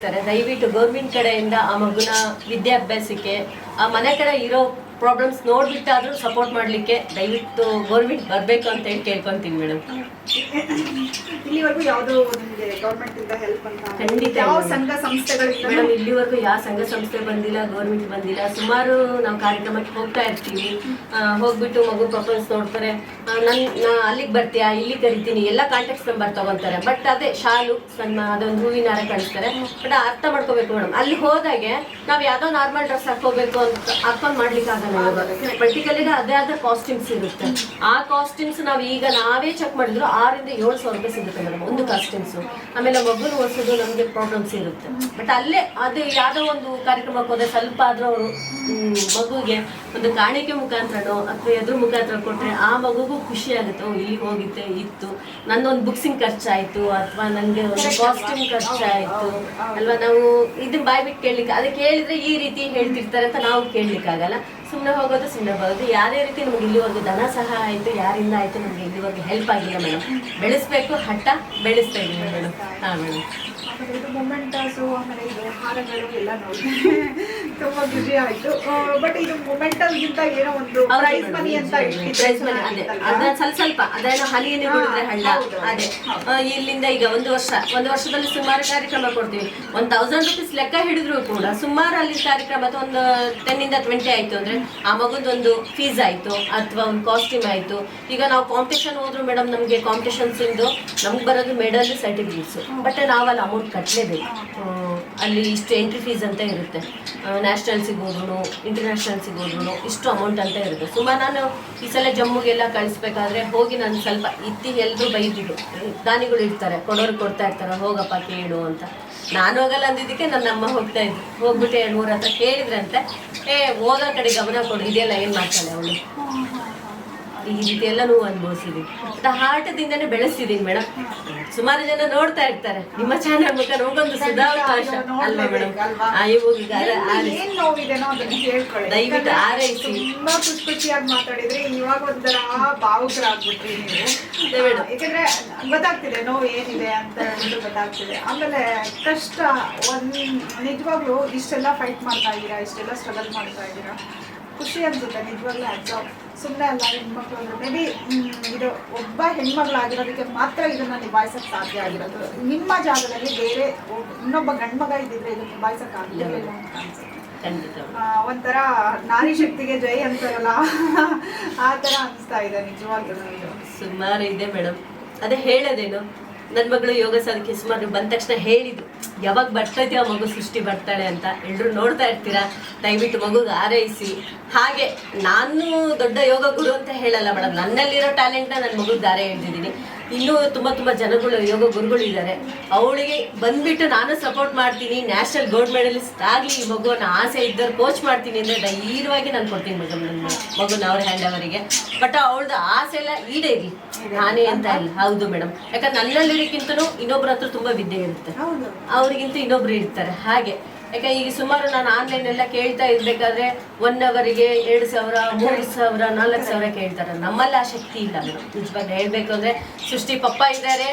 ದಯವಿಟ್ಟು ಗೌರ್ಮೆಂಟ್ ಕಡೆಯಿಂದ ಆ ಮಗುನ ವಿದ್ಯಾಭ್ಯಾಸಕ್ಕೆ ಆ ಮನೆ ಕಡೆ ಇರೋ ಪ್ರಾಬ್ಲಮ್ಸ್ ನೋಡ್ಬಿಟ್ಟಾದ್ರೂ ಸಪೋರ್ಟ್ ಮಾಡಲಿಕ್ಕೆ ದಯವಿಟ್ಟು ಗೌರ್ಮೆಂಟ್ ಬರಬೇಕು ಅಂತ ಹೇಳಿ ಕೇಳ್ಕೊಂತೀನಿ ಮೇಡಮ್ ಇಲ್ಲಿವರೆಗೂ ಯಾವುದು ನಿಮ್ಗೆ ಗೌರ್ಮೆಂಟ್ ಹೆಲ್ಪ್ ಅಂತ ಖಂಡಿತ ಯಾವ ಸಂಘ ಸಂಸ್ಥೆಗಳಿಂದ? ಮೇಡಮ್ ಇಲ್ಲಿವರೆಗೂ ಯಾವ ಸಂಘ ಸಂಸ್ಥೆ ಬಂದಿಲ್ಲ ಗೌರ್ಮೆಂಟ್ ಬಂದಿಲ್ಲ. ಸುಮಾರು ನಾವು ಕಾರ್ಯಕ್ರಮಕ್ಕೆ ಹೋಗ್ತಾ ಇರ್ತೀವಿ. ಹೋಗ್ಬಿಟ್ಟು ಮಗು ಪ್ರಪೋಸ್ ನೋಡ್ತಾರೆ. ನನ್ನ ಅಲ್ಲಿಗೆ ಬರ್ತೀಯಾ? ಇಲ್ಲಿ ಕರಿತೀನಿ. ಎಲ್ಲ ಕಾಂಟ್ಯಾಕ್ಟ್ಸ್ ನಂಬರ್ ತಗೊಂತಾರೆ. ಬಟ್ ಅದೇ ಶಾಲು ಸಣ್ಣ ಅದೊಂದು ಹೂವಿನ ಹಾರ ಕಳಿಸ್ತಾರೆ. ಬಟ್ ಅರ್ಥ ಮಾಡ್ಕೋಬೇಕು ಮೇಡಮ್ ಅಲ್ಲಿ ಹೋದಾಗೆ ನಾವು ಯಾವ್ದೋ ನಾರ್ಮಲ್ ಡ್ರೆಸ್ ಹಾಕೋಬೇಕು ಅಂತ ಹಾಕೊಂಡ್ ಮಾಡ್ಲಿಕ್ಕೆ ಆಗಲ್ಲ ಪರ್ಟಿಕುಲರ್ ಅದೇ ಆದ ಕಾಸ್ಟ್ಯೂಮ್ಸ್ ಇರುತ್ತೆ ಆ ಕಾಸ್ಟ್ಯೂಮ್ಸ್ ನಾವು ಈಗ ನಾವೇ ಚೆಕ್ ಮಾಡಿದ್ರು ಆರಿಂದ ಏಳು ಸಾವಿರ ರೂಪಾಯಿ ಸಿಗುತ್ತೆ ಮೇಡಮ್ ಒಂದು ಕಾಸ್ಟ್ಯೂಮ್ಸ್ ಆಮೇಲೆ ಮಗುನ ಓಡಿಸೋದು ನಮಗೆ ಪ್ರಾಬ್ಲಮ್ಸ್ ಇರುತ್ತೆ. ಬಟ್ ಅಲ್ಲೇ ಅದು ಯಾವುದೋ ಒಂದು ಕಾರ್ಯಕ್ರಮಕ್ಕೆ ಹೋದ್ರೆ ಸ್ವಲ್ಪ ಆದ್ರೂ ಅವರು ಮಗುಗೆ ಒಂದು ಕಾಣಿಕೆ ಮುಖಾಂತರನೋ ಅಥವಾ ಎದುರು ಮುಖಾಂತರ ಕೊಟ್ಟರೆ ಆ ಮಗುಗೂ ಖುಷಿ ಆಗುತ್ತೆ ಇಲ್ಲಿ ಹೋಗಿದ್ದೆ ಇತ್ತು. ನನ್ನೊಂದು ಬುಕ್ಸಿಂಗ್ ಖರ್ಚಾಯಿತು ಅಥವಾ ನನಗೆ ಒಂದು ಕಾಸ್ಟ್ಯೂಮ್ ಖರ್ಚಾಯಿತು. ಅಲ್ವಾ ನಾವು ಇದನ್ನ ಬಾಯ್ಬಿಟ್ಟು ಕೇಳಲಿಕ್ಕೆ ಅದಕ್ಕೆ ಹೇಳಿದ್ರೆ ಈ ರೀತಿ ಹೇಳ್ತಿರ್ತಾರೆ ಅಂತ ನಾವು ಕೇಳಲಿಕ್ಕಾಗಲ್ಲ ಸುಮ್ಮನೆ ಹೋಗೋದು ಸುಮ್ಮನೆ ಬರೋದು. ಯಾವುದೇ ರೀತಿ ನಮ್ಗೆ ಒಂದು ಧನ ಸಹ ಆಯಿತು ಯಾರಿಂದ ಆಯಿತು ನಮಗೆ ಇಲ್ಲಿವರೆಗೂ ಹೆಲ್ಪ್ ಆಗಿಲ್ಲ ಮೇಡಮ್ ಬೆಳೆಸ್ಬೇಕು ಹಠ ಬೆಳೆಸ್ತಾ ಇದ್ದೀವಿ ಮೇಡಮ್ ಹಾಂ ಮೇಡಮ್ ಆಮೇಲೆ ಇದು ಮೊಮೆಂಟಸು ಆಮೇಲೆ ಇದು ಹಾರಗಳು ಎಲ್ಲ ನೋಡಿ. ತುಂಬಾ ಖುಷಿ ಆಯ್ತು. ಬಟ್ ಇದು ಮೊಮೆಂಟಸ್ಗಿಂತ ಏನೋ ಒಂದು ಪ್ರೈಸ್ ಮನಿ ಅಂತ ಪ್ರೈಸ್ ಮನಿ ಅದೇ. ಅದ ಸ್ವಲ್ಪ ಸ್ವಲ್ಪ ಅದೇನೋ ಹನಿಯನ್ನು ಬಿಡಿದ್ರೆ ಹಳ್ಳ. ಅದೇ. ಇಲ್ಲಿಂದ ಈಗ ಒಂದು ವರ್ಷ ಒಂದು ವರ್ಷದಲ್ಲಿ ಸುಮಾರು ಕಾರ್ಯಕ್ರಮ ಕೊಡ್ತೀವಿ. ಒಂದು ತೌಸಂಡ್ ರುಪೀಸ್ ಲೆಕ್ಕ ಹಿಡಿದ್ರು ಕೂಡ ಸುಮಾರು ಅಲ್ಲಿ ಕಾರ್ಯಕ್ರಮ ಅಥವಾ ಒಂದು ಟೆನ್ ಇಂದ ಟ್ವೆಂಟಿ ಆಯ್ತು ಅಂದ್ರೆ ಆ ಮಗುದೊಂದು ಫೀಸ್ ಆಯ್ತು ಅಥವಾ ಒಂದು ಕಾಸ್ಟ್ಯೂಮ್ ಆಯ್ತು. ಈಗ ನಾವು ಕಾಂಪಿಟೇಷನ್ ಹೋದ್ರು ಮೇಡಮ್ ನಮಗೆ ಕಾಂಪಿಟೇಷನ್ಸ್ ಇಂದು ನಮ್ಗೆ ಬರೋದು ಮೆಡಲ್ ಸರ್ಟಿಫಿಕೇಟ್ಸ್ ಬಟ್ ನಾವಲ್ಲ ಅಮೌಂಟ್ ಕಟ್ಟಲೇಬೇಕು ಅಲ್ಲಿ ಇಷ್ಟು ಎಂಟ್ರಿ ಫೀಸ್ ಅಂತ ಇರುತ್ತೆ. ನ್ಯಾಷನಲ್ಸಿಗೆ ಹೋದ್ರು ಇಂಟರ್ನ್ಯಾಷನಲ್ಸಿಗೆ ಹೋದ್ರು ಇಷ್ಟು ಅಮೌಂಟ್ ಅಂತ ಇರುತ್ತೆ. ಸುಮಾರು ನಾನು ಈ ಸಲ ಜಮ್ಮುಗೆಲ್ಲ ಕಳಿಸ್ಬೇಕಾದ್ರೆ ಹೋಗಿ ನಾನು ಸ್ವಲ್ಪ ಇತ್ತಿ ಎಲ್ಲರೂ ಬೈದಿದ್ರು. ದಾನಿಗಳು ಇರ್ತಾರೆ, ಕೊಡೋರು ಕೊಡ್ತಾ ಇರ್ತಾರೆ, ಹೋಗಪ್ಪ ಕೇಳು ಅಂತ. ನಾನು ಹೋಗಲ್ಲ ಅಂದಿದ್ದಕ್ಕೆ ನನ್ನ ಅಮ್ಮ ಹೋಗ್ತಾ ಇದ್ದೆ ಹೋಗ್ಬಿಟ್ಟು ಎರಡು ಮೂರು ಹತ್ರ ಕೇಳಿದ್ರಂತೆ. ಏ ಓದೋ ಕಡೆ ಗಮನ ಕೊಡು, ಇದೆಲ್ಲ ಏನು ಮಾಡ್ತಾಳೆ ಅವಳು? ಈ ರೀತಿ ಎಲ್ಲನೂ ಅನುಭವಿಸಿದೀನಿ. ಮತ್ತೆ ಹಾಟದಿಂದನೇ ಬೆಳೆಸಿದೀನಿ ಮೇಡಮ್ ಸುಮಾರು ಜನ ನೋಡ್ತಾ ಇರ್ತಾರೆ. ನಿಮ್ಮ ಚಾನಲ್ ಮುಖ ನೋಗೊಂದು ಸುಧಾವಕಾಶ ಅಲ್ವಾ ಮೇಡಮ್ ದಯವಿಟ್ಟು ಆರೈಸಿ. ತುಂಬಾ ಖುಷಿ ಖುಷಿಯಾಗಿ ಮಾತಾಡಿದ್ರೆ ಇವಾಗ ಒಂಥರ ಭಾವುಕರಾಗ್ಬಿಟ್ರಿ ನೀವು. ಯಾಕಂದ್ರೆ ಗೊತ್ತಾಗ್ತಿದೆ ನೋವು ಏನಿದೆ ಅಂತ ಗೊತ್ತಾಗ್ತಿದೆ. ಆಮೇಲೆ ಕಷ್ಟ ಒಂದ್ ನಿಜವಾಗ್ಲೂ ಇಷ್ಟೆಲ್ಲ ಫೈಟ್ ಮಾಡ್ತಾ ಇದ್ದೀರಾ ಇಷ್ಟೆಲ್ಲ ಸ್ಟ್ರಗಲ್ ಮಾಡ್ತಾ ಇದ್ದೀರಾ? ಖುಷಿ ಅನ್ಸುತ್ತೆ ನಿಜವಾಗ್ಲೂ ಅಜ್ಜ ಸುಮ್ಮನೆ ಅಲ್ಲ ಹೆಣ್ಮಕ್ಳು ಅಂದ್ರೆ ಮೇ ಬಿ ಇದು ಒಬ್ಬ ಹೆಣ್ಮಗಳಾಗಿರೋದಕ್ಕೆ ಮಾತ್ರ ಇದನ್ನ ನಿಭಾಯಿಸಕ್ ಸಾಧ್ಯ ಆಗಿರೋದು. ನಿಮ್ಮ ಜಾಗದಲ್ಲಿ ಬೇರೆ ಇನ್ನೊಬ್ಬ ಗಂಡ್ಮಗ ಇದ್ದಿದ್ರೆ ಇದನ್ನ ನಿಭಾಯಿಸಕ್ ಇಲ್ಲ ಅಂತ ಅನ್ಸುತ್ತೆ. ಒಂಥರ ನಾರಿ ಶಕ್ತಿಗೆ ಜೈ ಅಂತಾರಲ್ಲ ಆ ತರ ಅನಿಸ್ತಾ ಇದೆ ನಿಜವಾಗ್ಲೂ. ಸುಮಾರು ಇದೆ ಮೇಡಮ್. ಅದೇ ಹೇಳೋದೇನು? ನನ್ನ ಮಗಳು ಯೋಗ ಸಾಧಕ್ಕೆ ಸುಮಾರು ಬಂದ ತಕ್ಷಣ ಹೇಳಿದ್ದು, ಯಾವಾಗ ಬರ್ತೈತೆ ಆ ಮಗು ಸೃಷ್ಟಿ ಬರ್ತಾಳೆ ಅಂತ ಎಲ್ಲರೂ ನೋಡ್ತಾ ಇರ್ತೀರಾ? ದಯವಿಟ್ಟು ಮಗುಗೆ ಆರೈಸಿ ಹಾಗೆ ನಾನು ದೊಡ್ಡ ಯೋಗ ಗುರು ಅಂತ ಹೇಳಲ್ಲ ಮೇಡಮ್ ನನ್ನಲ್ಲಿರೋ ಟ್ಯಾಲೆಂಟ್ನ ನನ್ನ ಮಗುಗೆ ದಾರೆ ಎಳ್ದಿದ್ದೀನಿ ಇನ್ನೂ ತುಂಬ ತುಂಬ ಜನಗಳು ಯೋಗ ಗುರುಗಳು ಇದ್ದಾರೆ. ಅವಳಿಗೆ ಬಂದ್ಬಿಟ್ಟು ನಾನು ಸಪೋರ್ಟ್ ಮಾಡ್ತೀನಿ. ನ್ಯಾಷನಲ್ ಗೋಲ್ಡ್ ಮೆಡಲಿಸ್ಟ್ ಆಗಲಿ ಈ ಮಗುವನ್ನ ಆಸೆ ಇದ್ದವ್ರು ಕೋಚ್ ಮಾಡ್ತೀನಿ ಅಂದರೆ ಧೈರ್ಯವಾಗಿ ನಾನು ಕೊಡ್ತೀನಿ ಮೇಡಮ್ ನನ್ನ ಮಗುನ ಅವ್ರ ಹ್ಯಾಂಡ್ ಅವರಿಗೆ. ಬಟ್ ಅವಳದು ಆಸೆ ಎಲ್ಲ ಈಡೇರಿ ನಾನೇ ಅಂತ ಇಲ್ಲ. ಹೌದು ಮೇಡಮ್ ಯಾಕಂದ್ರೆ ನನ್ನಲ್ಲಿರೋಕ್ಕಿಂತನೂ ಇನ್ನೊಬ್ರ ಹತ್ರ ತುಂಬ ವಿದ್ಯೆ ಇರುತ್ತೆ. ಅವ್ರಿಗಿಂತ ಇನ್ನೊಬ್ರು ಇರ್ತಾರೆ. ಹಾಗೆ. ಯಾಕೆ, ಈಗ ಸುಮಾರು ನಾನು ಆನ್ಲೈನ್ ಎಲ್ಲ ಕೇಳ್ತಾ ಇರ್ಬೇಕಾದ್ರೆ ಒನ್ ಅವರಿಗೆ ಎರಡು ಸಾವಿರ, ಮೂರು ಸಾವಿರ, ನಾಲ್ಕು ಸಾವಿರ ಕೇಳ್ತಾರೆ. ನಮ್ಮಲ್ಲಿ ಆ ಶಕ್ತಿ ಇಲ್ಲ ಮೇಡಮ್. ಹೇಳ್ಬೇಕು ಅಂದ್ರೆ ಸೃಷ್ಟಿ ಪಪ್ಪ ಇದ್ದಾರೆ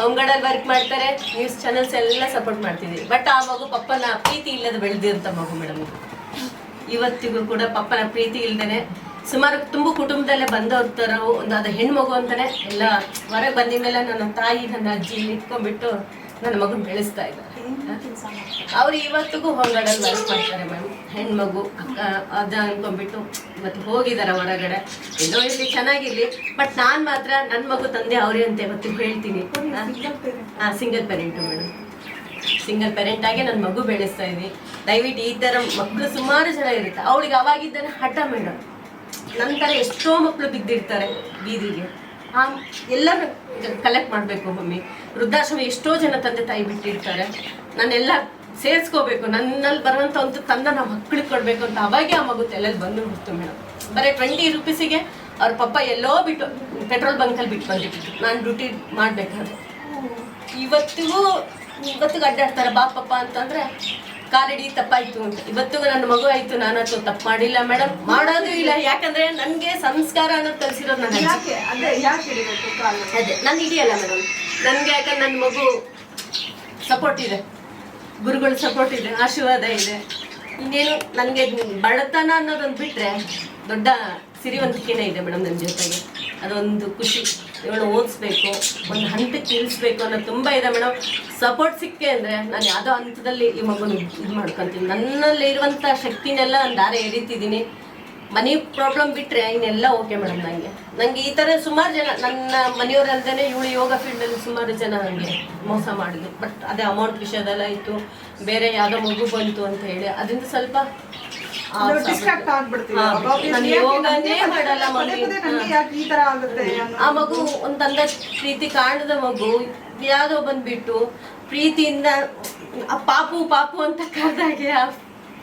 ಹೊಂಗಡಲ್ಲಿ ವರ್ಕ್ ಮಾಡ್ತಾರೆ ನ್ಯೂಸ್ ಚಾನೆಲ್ಸ್ ಎಲ್ಲ ಸಪೋರ್ಟ್ ಮಾಡ್ತಿದ್ದೀವಿ ಬಟ್ ಆ ಮಗು ಪಪ್ಪನ ಪ್ರೀತಿ ಇಲ್ಲದ ಬೆಳೆದಿರಂತ ಮಗು ಮೇಡಮ್ ಇವತ್ತಿಗೂ ಕೂಡ ಪಪ್ಪನ ಪ್ರೀತಿ ಇಲ್ದೇನೆ. ಸುಮಾರು ತುಂಬ ಕುಟುಂಬದಲ್ಲೇ ಬಂದವ್ರ ಥರ ಒಂದು ಅದು ಹೆಣ್ಮಗು ಅಂತಾನೆ ಎಲ್ಲ ಹೊರಗೆ ಬಂದಿದ್ಮೇಲೆ ಮೇಲೆ ನನ್ನ ತಾಯಿ, ನನ್ನ ಅಜ್ಜಿ ಇಟ್ಕೊಂಡ್ಬಿಟ್ಟು ನನ್ನ ಮಗನ ಬೆಳೆಸ್ತಾ ಇದ್ದಾರೆ. ಅವ್ರು ಇವತ್ತಿಗೂ ಹೊರಗಡೆ ಮಾಡ್ತಾರೆ ಮ್ಯಾಮ್ ಹೆಣ್ಮಗು, ಅಕ್ಕ, ಅದ ಅನ್ಕೊಂಡ್ಬಿಟ್ಟು ಇವತ್ತು ಹೋಗಿದ್ದಾರೆ ಹೊರಗಡೆ. ಎಲ್ಲೋ ಇಲ್ಲಿ ಚೆನ್ನಾಗಿರ್ಲಿ. ಬಟ್ ನಾನು ಮಾತ್ರ ನನ್ನ ಮಗು ತಂದೆ ಅವರೇ ಅಂತ ಇವತ್ತು ಹೇಳ್ತೀನಿ. ಹಾಂ single parent madam single parent ಆಗಿ ನನ್ನ ಮಗು ಬೆಳೆಸ್ತಾ ಇದ್ದೀನಿ. ದಯವಿಟ್ಟು ಈ ಥರ ಮಕ್ಕಳು ಸುಮಾರು ಜನ ಇರುತ್ತೆ. ಅವಳಿಗೆ ಅವಾಗಿದ್ದಾನೆ ಹಠ ಮೇಡಮ್ ನಂತರ ಎಷ್ಟೋ ಮಕ್ಕಳು ಬಿದ್ದಿರ್ತಾರೆ ಬೀದಿಗೆ. ಆ ಎಲ್ಲರೂ ಕಲೆಕ್ಟ್ ಮಾಡಬೇಕು ಮಮ್ಮಿ ವೃದ್ಧಾಶ್ರಮ ಎಷ್ಟೋ ಜನ ತಂದೆ ತಾಯಿ ಬಿಟ್ಟಿರ್ತಾರೆ. ನಾನೆಲ್ಲ ಸೇರಿಸ್ಕೋಬೇಕು. ನನ್ನಲ್ಲಿ ಬರುವಂಥ ಒಂದು ತಂದ ನಾವು ಮಕ್ಕಳಿಗೆ ಕೊಡಬೇಕು ಅಂತ ಅವಾಗೆ ಆ ಮಗು ತಲೆಯಲ್ಲಿ ಬಂದು ಬಿಡ್ತು ಮೇಡಮ್ ಬರೀ ಟ್ವೆಂಟಿ ರುಪೀಸಿಗೆ ಅವ್ರ ಪಪ್ಪ ಎಲ್ಲೋ ಬಿಟ್ಟು, ಪೆಟ್ರೋಲ್ ಬಂಕಲ್ಲಿ ಬಿಟ್ಟು ಬಂದಿತ್ತು ನಾನು ಡ್ಯೂಟಿ ಮಾಡಬೇಕಾದ್ರೆ. ಇವತ್ತಿಗೂ ಇವತ್ತಿಗೂ ಅಡ್ಡಾಡ್ತಾರೆ, ಬಾ ಪಪ್ಪ ಅಂತಂದ್ರೆ ಕಾಲಿಡಿ ತಪ್ಪಾಯ್ತು ಅಂತ. ಇವತ್ತಿಗೂ ನನ್ನ ಮಗು ಆಯ್ತು ಅದು ತಪ್ಪು ಮಾಡಿಲ್ಲ ಮೇಡಮ್ ಮಾಡೋದು ಇಲ್ಲ ಯಾಕಂದ್ರೆ ನನಗೆ ಸಂಸ್ಕಾರ ಅನ್ನೋದು ಕಲಿಸಿರೋದು ನನ್ನ ಯಾಕೆ ಅಂದ್ರೆ ಯಾಕೆ ಹಿಡಿಬೇಕು ಕಾಲು ಅದೇ ನಾನು ಹಿಡಿಯಲ್ಲ ಮೇಡಮ್ ನನಗೆ ಯಾಕಂದ್ರೆ ನನ್ನ ಮಗು ಸಪೋರ್ಟ್ ಇದೆ. ಗುರುಗಳು ಸಪೋರ್ಟ್ ಇದೆ ಆಶೀರ್ವಾದ ಇದೆ. ಇನ್ನೇನು ನನಗೆ ಬಡತನ ಅನ್ನೋದೊಂದು ಬಿಟ್ರೆ ದೊಡ್ಡ ಸಿರಿವಂತಿಕೆನೇ ಇದೆ ಮೇಡಮ್ ನನ್ನ ಜೊತೆಗೆ. ಅದೊಂದು ಖುಷಿ. ಇವಳು ಓದಿಸ್ಬೇಕು, ಒಂದು ಹಂತಕ್ಕೆ ನಿಲ್ಲಿಸ್ಬೇಕು ಅನ್ನೋದು ತುಂಬ ಇದೆ ಮೇಡಮ್. ಸಪೋರ್ಟ್ ಸಿಕ್ಕೆ ಅಂದರೆ ನಾನು ಯಾವುದೋ ಹಂತದಲ್ಲಿ ಈ ಮಗುನ ಇದು ಮಾಡ್ಕೊತೀನಿ. ನನ್ನಲ್ಲಿ ಇರುವಂಥ ಶಕ್ತಿನೆಲ್ಲ ನಾನು ದಾರೆ ಎರಿತಿದ್ದೀನಿ. ಮನಿ ಪ್ರಾಬ್ಲಮ್ ಬಿಟ್ಟರೆ ಇನ್ನೆಲ್ಲ ಓಕೆ ಮೇಡಮ್ ನನಗೆ ನನಗೆ ಈ ಥರ ಸುಮಾರು ಜನ ನನ್ನ ಮನೆಯವರಲ್ಲದೇ ಇವಳು ಯೋಗ ಫೀಲ್ಡ್ ಫೀಲ್ಡಲ್ಲಿ ಸುಮಾರು ಜನ ನನಗೆ ಮೋಸ ಮಾಡಿದ್ರು ಬಟ್ ಅದೇ ಅಮೌಂಟ್ ವಿಷಯದೆಲ್ಲ ಇತ್ತು. ಬೇರೆ ಯಾವುದೋ ಮಗು ಬಂತು ಅಂತ ಹೇಳಿ ಅದರಿಂದ ಸ್ವಲ್ಪ ಆ, ತರ ಮಗು ಒಂದು ತಂದ ಪ್ರೀತಿ ಕಾಣದ ಮಗು ಯಾವುದೋ ಬಂದ್ಬಿಟ್ಟು ಪ್ರೀತಿಯಿಂದ ಪಾಪು ಪಾಪು ಅಂತ ಕರೆದಾಗೆ ಆ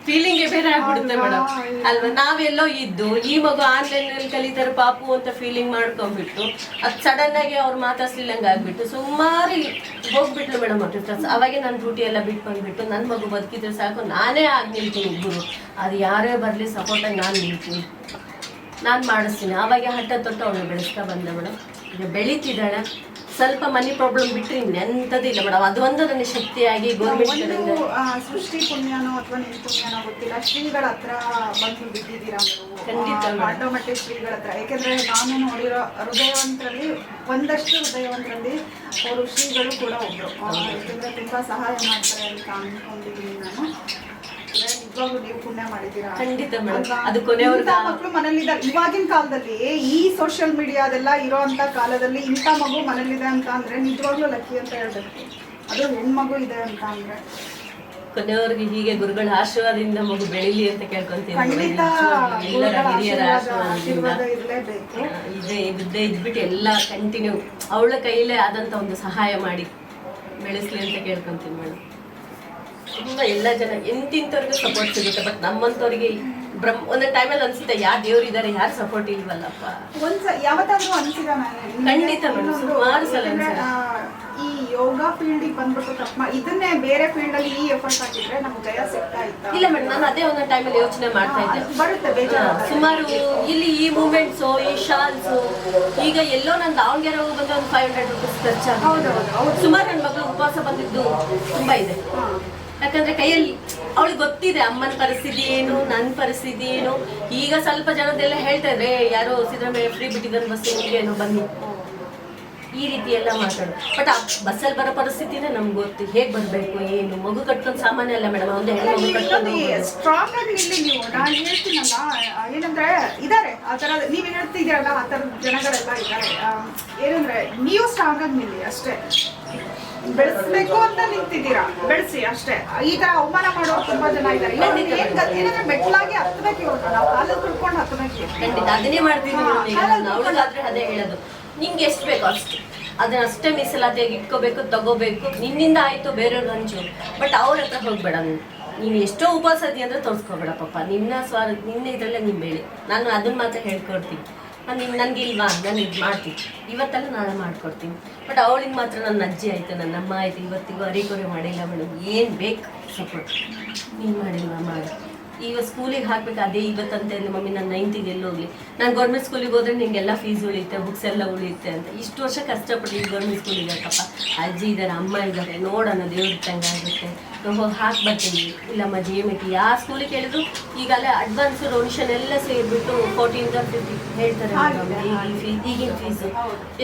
ಫೀಲಿಂಗೇ ಬೇರೆ ಆಗ್ಬಿಡುತ್ತೆ ಮೇಡಮ್ ಅಲ್ವಾ? ನಾವೆಲ್ಲೋ ಇದ್ದು ಈ ಮಗು ಆನ್ಲೈನ್ ಅಲ್ಲಿ ಕಲಿತಾರೆ ಪಾಪು ಅಂತ ಫೀಲಿಂಗ್ ಮಾಡ್ಕೊಂಡ್ಬಿಟ್ಟು ಅದು ಸಡನ್ ಆಗಿ ಅವ್ರು ಮಾತಾಡ್ಸ್ಲಿಲ್ಲಂಗೆ ಆಗ್ಬಿಟ್ಟು ಸುಮಾರು ಹೋಗ್ಬಿಟ್ಲು ಮೇಡಮ್ ಅವ್ರ ಫ್ರೆಂಡ್ಸ್ ಅವಾಗೆ ನಾನು ಡ್ಯೂಟಿ ಎಲ್ಲ ಬಿಟ್ಟು ಬಂದ್ಬಿಟ್ಟು ನನ್ನ ಮಗು ಬದುಕಿದ್ರೆ ಸಾಕು ನಾನೇ ಆಗಿ ನಿಲ್ತೀನಿ ಗುರು ಅದು ಯಾರೇ ಬರಲಿ ಸಪೋರ್ಟಾಗಿ ನಾನು ನಿಲ್ತೀನಿ. ನಾನು ಮಾಡಿಸ್ತೀನಿ. ಅವಾಗೆ ಹಠ ತೊಟ್ಟು ಅವಳು ಬೆಳೆಸ್ತಾ ಬಂದೆ ಮೇಡಮ್ ಈಗ ಬೆಳೀತಿದ್ದಾಳೆ. ಸ್ವಲ್ಪ ಮನಿ ಪ್ರಾಬ್ಲಮ್ ಬಿಟ್ಟರೆ ಎಂಥದ್ದಿಲ್ಲ ಮೇಡಮ್ ಅದು ಒಂದು ನನ್ನ ಶಕ್ತಿಯಾಗಿ ಗೌರ್ಮೆಂಟ್ ಒಂದು ಕಡೆಯಿಂದ ಆ, ಸೃಷ್ಟಿ ಪುಣ್ಯನೋ ಅಥವಾ ನಿನ್ ಪುಣ್ಯನೋ ಗೊತ್ತಿಲ್ಲ. ಶ್ರೀಗಳ ಹತ್ರ ಬಂದು ಬಿದ್ದಿದ್ದೀರಾ ಖಂಡಿತ ಮೇಡಮ್. ಆಟೋಮೆಟಿಕ್ ಶ್ರೀಗಳ ಹತ್ರ. ಯಾಕೆಂದ್ರೆ ನಾನು ನೋಡಿರೋ ಹೃದಯವಂತರಲ್ಲಿ ಒಂದಷ್ಟು ಹೃದಯವಂತರಲ್ಲಿ ಅವರು ಶ್ರೀಗಳು ಕೂಡ ಒಬ್ರು. ಆ, ಯಾಕೆಂದ್ರೆ ತುಂಬಾ ಸಹಾಯ ಮಾಡ್ತಾರೆ ಅಂತ ಅನ್ಕೊಂಡಿದ್ದೀನಿ ನಾನು. ಖಂಡಿತ ಅದು ಮಕ್ಕಳು ಇವಾಗಿನ ಕಾಲದಲ್ಲಿ ಈ ಸೋಷಿಯಲ್ ಮೀಡಿಯಾದೆಲ್ಲ ಇರೋಂತ ಕಾಲದಲ್ಲಿ ಇಂಥ ಮಗು ಮನೇಲಿದೆ ಅಂತ ಅಂದ್ರೆ ನಿಜವಾಗ್ಲೂ ಲಕ್ಕಿ ಅಂತ ಹೇಳ್ಬೇಕು. ಅದು ಹೆಣ್ಮಗು ಇದೆ ಅಂತ ಅಂದ್ರೆ. ಕೊನೆಯವರೆಗೆ ಹೀಗೆ ಗುರುಗಳ ಆಶೀರ್ವಾದದಿಂದ ಮಗು ಬೆಳಿಲಿ ಅಂತ ಕೇಳ್ಕೊಂತೀನಿ ಎಲ್ಲರ ಹಿರಿಯರ ಆಶೀರ್ವಾದದಿಂದ. ಇದೆ ಇದ್ದೇ ಇದ್ಬಿಟ್ಟು ಎಲ್ಲ ಕಂಟಿನ್ಯೂ ಅವಳ ಕೈಯಲ್ಲೇ ಆದಂತ ಒಂದು ಸಹಾಯ ಮಾಡಿ ಬೆಳೆಸ್ಲಿ ಅಂತ ಕೇಳ್ಕೊಂತೀನಿ ಮೇಡಮ್. ತುಂಬ ಎಲ್ಲ ಜನ ಎಂತಿಂಥವ್ರಿಗೂ ಸಪೋರ್ಟ್ ಸಿಗುತ್ತೆ ಬಟ್ ನಮ್ಮಂತವ್ರಿಗೆ ಬ್ರಹ್ಮ ಒಂದೊಂದು ಟೈಮಲ್ಲಿ ಅನ್ಸುತ್ತೆ ಯಾರು ದೇವ್ರು ಇದ್ದಾರೆ ಯಾರು ಸಪೋರ್ಟ್ ಇಲ್ವಲ್ಲಪ್ಪ? ಒಂದ್ಸ ಯಾವತ್ತಾದ್ರೂ ಅನ್ಸಿದ ಖಂಡಿತ ಮೇಡಮ್, ಸುಮಾರು ಸಲ ಅನ್ಸಿದೆ. ಈ ಯೋಗ ಫೀಲ್ಡಿಗೆ ಬಂದ್ಬಿಟ್ಟು ತಪ್ಪ ಇದನ್ನೇ ಬೇರೆ ಫೀಲ್ಡ್ ಅಲ್ಲಿ ಈ ಎಫರ್ಟ್ ಹಾಕಿದ್ರೆ ನಮ್ಗೆ ಜಯ ಸಿಗ್ತಾ ಇತ್ತ? ಇಲ್ಲ ಮೇಡಮ್ ನಾನು ಅದೇ ಒಂದೊಂದು ಟೈಮಲ್ಲಿ ಯೋಚನೆ ಮಾಡ್ತಾ ಇದ್ದೆ. ಬರುತ್ತೆ ಬೇಜಾರು ಸುಮಾರು ಇಲ್ಲಿ ಈ ಮೂಮೆಂಟ್ಸು ಈ ಶಾಲ್ಸು ಈಗ ಎಲ್ಲೋ ನಾನು ದಾವಣಗೆರೆ ಹೋಗಿ ಬಂದು ಒಂದು ಫೈವ್ ಹಂಡ್ರೆಡ್ ರುಪೀಸ್ ಖರ್ಚು ಹೌದು, ಹೌದು. ಸುಮಾರು ನನ್ನ ಮಗಳು ಉಪವಾಸ ಬಂದಿದ್ದು ತುಂಬಾ ಇದೆ. ಯಾಕಂದ್ರೆ ಕೈಯಲ್ಲಿ ಅವಳಿಗೆ ಗೊತ್ತಿದೆ ಅಮ್ಮನ ಪರಿಸ್ಥಿತಿ ಏನು ನನ್ನ ಪರಿಸ್ಥಿತಿ ಏನು. ಈಗ ಸ್ವಲ್ಪ ಜನದೆಲ್ಲ ಹೇಳ್ತಾ ಇದ್ರೆ ಯಾರೋ ಸಿದ್ದರಾಮಯ್ಯ ಫ್ರೀ ಬಿಟ್ಟಿದ್ದಾರೆ ಬಸ್ ಏನು ಬನ್ನಿ. ಈ ರೀತಿ ಎಲ್ಲ ಮಾತಾಡೋದು ಬಟ್ ಆ ಬಸ್ಸಲ್ಲಿ ಬರೋ ಪರಿಸ್ಥಿತಿನೇ ನಮ್ಗೆ ಗೊತ್ತು. ಹೇಗೆ ಬರಬೇಕು ಏನು? ಮಗು ಕಟ್ಕೊಂಡು ಸಾಮಾನ್ಯ ಅಲ್ಲ ಮೇಡಮ್ ಒಂದು ಹೆಣ್ಣು ಮಗು ಕಟ್ಕೊಂಡು ಸ್ಟ್ರಾಂಗ್ ಆಗಿ ನಿಲ್ಲಿ ನೀವು ನಾನು ಹೇಳ್ತೀನಲ್ಲ ಏನಂದ್ರೆ ಇದಾರೆ ಆ ಥರ ನೀವು ಹೇಳ್ತಿದ್ದೀರಲ್ಲ ಆ ಥರದ ಜನಗಳೆಲ್ಲ ಇದ್ದಾರೆ ಏನಂದ್ರೆ ನೀವು ಸ್ಟ್ರಾಂಗ್ ಆಗಿ ನಿಲ್ಲಿ ಅಷ್ಟೇ. ಬೆಳೆಸ್ಬೇಕು ಅಂತ ನಿಂತಿದ್ದೀರಾ? ಬೆಳೆಸಿ ಅಷ್ಟೇ. ಈ ತರ ಅವಮಾನ ಮಾಡೋರು ತುಂಬಾ ಜನ ಇದ್ದಾರೆ. ಏನ್ ಗತಿ ಏನಂದ್ರೆ ಮೆಟ್ಲಾಗಿ ಹತ್ತಬೇಕು ಇವಾಗ ನಾವು ಕಾಲಲ್ಲಿ ತುಳ್ಕೊಂಡು ಹತ್ತಬೇಕು ಖಂಡಿತ ಅದನ್ನೇ ನಾನು ಅವಳಿಗಾದ್ರೆ ಅದೇ ಹೇಳೋದು. ಎಷ್ಟು ಬೇಕು ಅಷ್ಟು. ಅದನ್ನ ಅಷ್ಟೇ ಮೀಸಲಾತಿಯಾಗಿ ಇಟ್ಕೋಬೇಕು ತಗೋಬೇಕು. ನಿನ್ನಿಂದ ಆಯ್ತು ಬೇರೆಯವ್ರು ಹಂಚು. ಬಟ್ ಅವ್ರ ಹತ್ರ ಹೋಗ್ಬೇಡ ನೀನು. ನೀನು ಎಷ್ಟೋ ಉಪವಾಸ ಇದೆಯಾ ಅಂದ್ರೆ ತೋರಿಸ್ಕೋಬೇಡ ಪಾಪ. ನಿನ್ನ ಸ್ವಾರ ನಿನ್ನ ಇದರಲ್ಲೇ ನಿಮ್ಮ ಬೇಳೆ. ನಾನು ಅದನ್ನ ಮಾತ್ರ ಹೇಳ್ಕೊಡ್ತೀನಿ. ನನಗೆ ಇಲ್ವಾ? ನಾನು ಇದು ಮಾಡ್ತೀನಿ. ಇವತ್ತೆಲ್ಲ ನಾಳೆ ಮಾಡ್ಕೊಡ್ತೀನಿ. ಬಟ್ ಅವಳಿಗೆ ಮಾತ್ರ ನನ್ನ ಅಜ್ಜಿ ಆಯಿತು ನನ್ನ ಅಮ್ಮ ಆಯಿತು, ಇವತ್ತಿಗೂ ಅರಿಕೊರೆ ಮಾಡಿಲ್ಲ ಮೇಡಮ್ ಏನು ಬೇಕು? ಸಪೋರ್ಟ್ ನೀನು ಮಾಡಿಲ್ವಾ? ಮಾಡಿ. ಈಗ ಸ್ಕೂಲಿಗೆ ಹಾಕ್ಬೇಕು ಅದೇ ಇವತ್ತಂತೆ ಮಮ್ಮಿ ನಾನು ನೈನ್ತಿಗೆ ಎಲ್ಲಿ ಹೋಗ್ಲಿ ನಾನು ಗೌರ್ಮೆಂಟ್ ಸ್ಕೂಲಿಗೆ ಹೋದ್ರೆ ನಿಂಗೆಲ್ಲ ಫೀಸ್ ಉಳಿಯುತ್ತೆ ಬುಕ್ಸ್ ಎಲ್ಲ ಉಳಿಯುತ್ತೆ ಅಂತ. ಇಷ್ಟು ವರ್ಷ ಕಷ್ಟಪಟ್ಟು ಗೌರ್ಮೆಂಟ್ ಸ್ಕೂಲಿಗೆ ಹಾಕಪ್ಪ ಅಜ್ಜಿ ಇದ್ದಾರೆ ಅಮ್ಮ ಇದ್ದಾರೆ ನೋಡೋಣ ದೇವ್ರ ತಂಗ ಆಗುತ್ತೆ. ಹೋಗಿ ಹಾಕಿ ಬರ್ತೀನಿ ಇಲ್ಲಮ್ಮ ಜಿ ಎಂ ಟಿ ಯಾವ ಸ್ಕೂಲಿಗೆ ಹೇಳಿದ್ರು ಈಗಲೇ ಅಡ್ವಾನ್ಸ್ ಡೊನೇಷನ್ ಎಲ್ಲ ಸೇರಿಬಿಟ್ಟು ಫೋರ್ಟೀನ್ ಫಿಫ್ಟಿ ಹೇಳ್ತಾರೆ ಈಗಿನ ಫೀಸು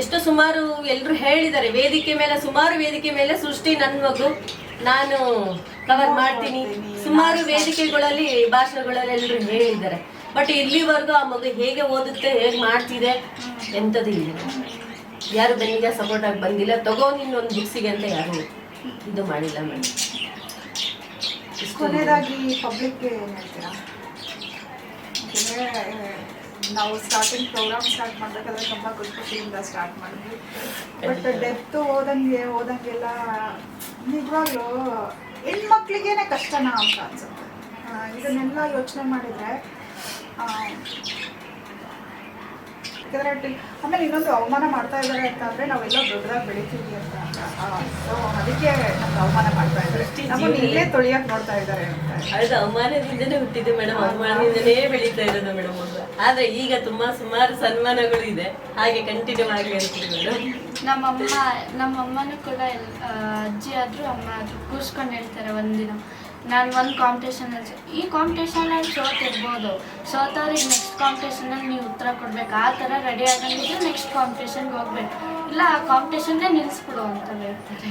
ಎಷ್ಟೋ ಸುಮಾರು ಎಲ್ಲರೂ ಹೇಳಿದ್ದಾರೆ ವೇದಿಕೆ ಮೇಲೆ ಸುಮಾರು ವೇದಿಕೆ ಮೇಲೆ ಸೃಷ್ಟಿ ನನ್ನ ಮಗು. ನಾನು ಕವರ್ ಮಾಡ್ತೀನಿ. ಸುಮಾರು ವೇದಿಕೆಗಳಲ್ಲಿ ಭಾಷಣಗಳಲ್ಲಿ ಎಲ್ಲರೂ ಹೇಳಿದ್ದಾರೆ. ಬಟ್ ಇಲ್ಲಿವರೆಗೂ ಆ ಮಗು ಹೇಗೆ ಓದುತ್ತೆ ಹೇಗೆ ಮಾಡ್ತಿದೆ ಎಂಥದ್ದು ಇಲ್ಲ. ಯಾರು ಬೆನ್ನಿಗೆ ಸಪೋರ್ಟ್ ಆಗಿ ಬಂದಿಲ್ಲ. ತಗೋ ನಿನ್ನೊಂದು ಬುಕ್ಸಿಗೆ ಅಂತ ಯಾರು ಇದು ಮಾಡಿಲ್ಲ ಮೇಡಮ್. ಕೊನೆಯದಾಗಿ ಪಬ್ಲಿಕ್ಗೆ ಹೇಳ್ತೀರಾ? ನಾವು ಸ್ಟಾರ್ಟಿಂಗ್ ಪ್ರೋಗ್ರಾಮ್ ಸ್ಟಾರ್ಟ್ ಮಾಡಬೇಕಾದ್ರೆ ತುಂಬ ಖುಷಿ ಖುಷಿಯಿಂದ ಸ್ಟಾರ್ಟ್ ಮಾಡಿದ್ವಿ. ಬಟ್ ಡೆಪ್ತ್ ಓದಂಗೆ ಓದಂಗೆಲ್ಲ ನಿಜವಾಗ್ಲೂ ಹೆಣ್ಮಕ್ಳಿಗೇನೆ ಕಷ್ಟನಾ ಅಂತ ಅನ್ಸುತ್ತೆ. ಇದನ್ನೆಲ್ಲ ಯೋಚನೆ ಮಾಡಿದರೆ ಯಾಕಂದರೆ ಆಮೇಲೆ ಇನ್ನೊಂದು ಅವಮಾನ ಮಾಡ್ತಾ ಇದ್ದಾರೆ ಅಂತ ಅಂದರೆ ನಾವೆಲ್ಲ ದೊಡ್ಡದಾಗಿ ಬೆಳಿತೀವಿ ಅಂತ. ಸೊ ಅದಕ್ಕೆ ನಮ್ಗೆ ಅವಮಾನ ಮಾಡ್ತಾ ಇದ್ದಾರೆ. ನಮ್ಮನ್ನು ಇಲ್ಲೇ ತೊಳಿಯಕ್ ನೋಡ್ತಾ ಇದ್ದಾರೆ ಅಂತ. ಅದು ಅವಮಾನದಿಂದನೇ ಹುಟ್ಟಿದೆ ಮೇಡಮ್. ಅವಮಾನದಿಂದನೇ ಬೆಳೀತಾ ಇರೋದು ಮೇಡಮ್ ಆದ್ರೆ ಈಗ ತುಂಬಾ ಸುಮಾರು ಸನ್ಮಾನಗಳು ಇದೆ. ಹಾಗೆ ಕಂಟಿನ್ಯೂ ಆಗಿ ಅಂತೀವಿ ಮೇಡಮ್. ನಮ್ಮಮ್ಮ ನಮ್ಮಮ್ಮನೂ ಕೂಡ ಅಜ್ಜಿ ಆದ್ರೂ ಅಮ್ಮ ಆದರೂ ಕೂಸ್ಕೊಂಡು ಹೇಳ್ತಾರೆ ಒಂದಿನ. ನಾನು ಒಂದು ಕಾಂಪಿಟೇಷನಲ್ಲಿ ಈ ಕಾಂಪಿಟೇಷನಲ್ಲಿ ಸೋತಿರ್ಬೋದು ಸೋತವ್ರಿಗೆ ನೆಕ್ಸ್ಟ್ ಕಾಂಪಿಟೇಷನಲ್ಲಿ ನೀವು ಉತ್ತರ ಕೊಡ್ಬೇಕು. ಆ ಥರ ರೆಡಿ ಆಗಂಗಿದ್ರೆ ನೆಕ್ಸ್ಟ್ ಕಾಂಪಿಟೇಷನ್ಗೆ ಹೋಗ್ಬೇಕು. ಇಲ್ಲ ಆ ಕಾಂಪಿಟೇಷನ್ನೇ ನಿಲ್ಲಿಸ್ಬಿಡು ಅಂತ ಹೇಳ್ತಾರೆ.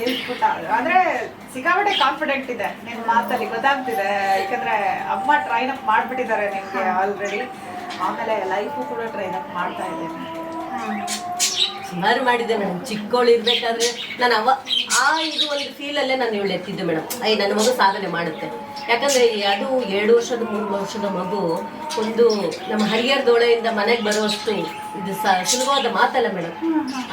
ನಿಲ್ಸ್ಬಿಟ್ಟ ಆದ್ರೆ ಸಿಕ್ಕಾಪಟ್ಟೆ ಕಾನ್ಫಿಡೆಂಟ್ ಇದೆ. ನಿಮ್ಮ ಮಾತಲ್ಲಿ ಗೊತ್ತಾಗ್ತಿದೆ. ಯಾಕಂದ್ರೆ ಅಮ್ಮ ಟ್ರೈನ್ ಅಪ್ ಮಾಡ್ಬಿಟ್ಟಿದ್ದಾರೆ ನಿಮಗೆ ಆಲ್ರೆಡಿ ಆಮೇಲೆ ಲೈಫು ಕೂಡ ಟ್ರೈನ್ ಅಪ್ ಮಾಡ್ತಾ ಇದ್ದೇನೆ. ಸುಮಾರು ಮಾಡಿದ್ದೆ. ನಾನು ಚಿಕ್ಕವಳು ಇರ್ಬೇಕಾದ್ರೆ ನಾನು ಅವ ಆ, ಇದು ಒಂದು ಫೀಲಲ್ಲೇ ನಾನು ಇವಳು ಎತ್ತಿದ್ದೆ ಮೇಡಮ್ ಅಯ್ಯ ನನ್ನ ಮಗು ಸಾಧನೆ ಮಾಡುತ್ತೆ. ಯಾಕಂದ್ರೆ ಅದು ಎರಡು ವರ್ಷದ, ಮೂರು ವರ್ಷದ ಮಗು ಒಂದು ನಮ್ಮ ಹರಿಯರ್ ಹರಿಹರದೊಳೆಯಿಂದ ಮನೆಗೆ ಬರುವಷ್ಟು ಇದು ಸ ಸುಲಭವಾದ ಮಾತಲ್ಲ ಮೇಡಮ್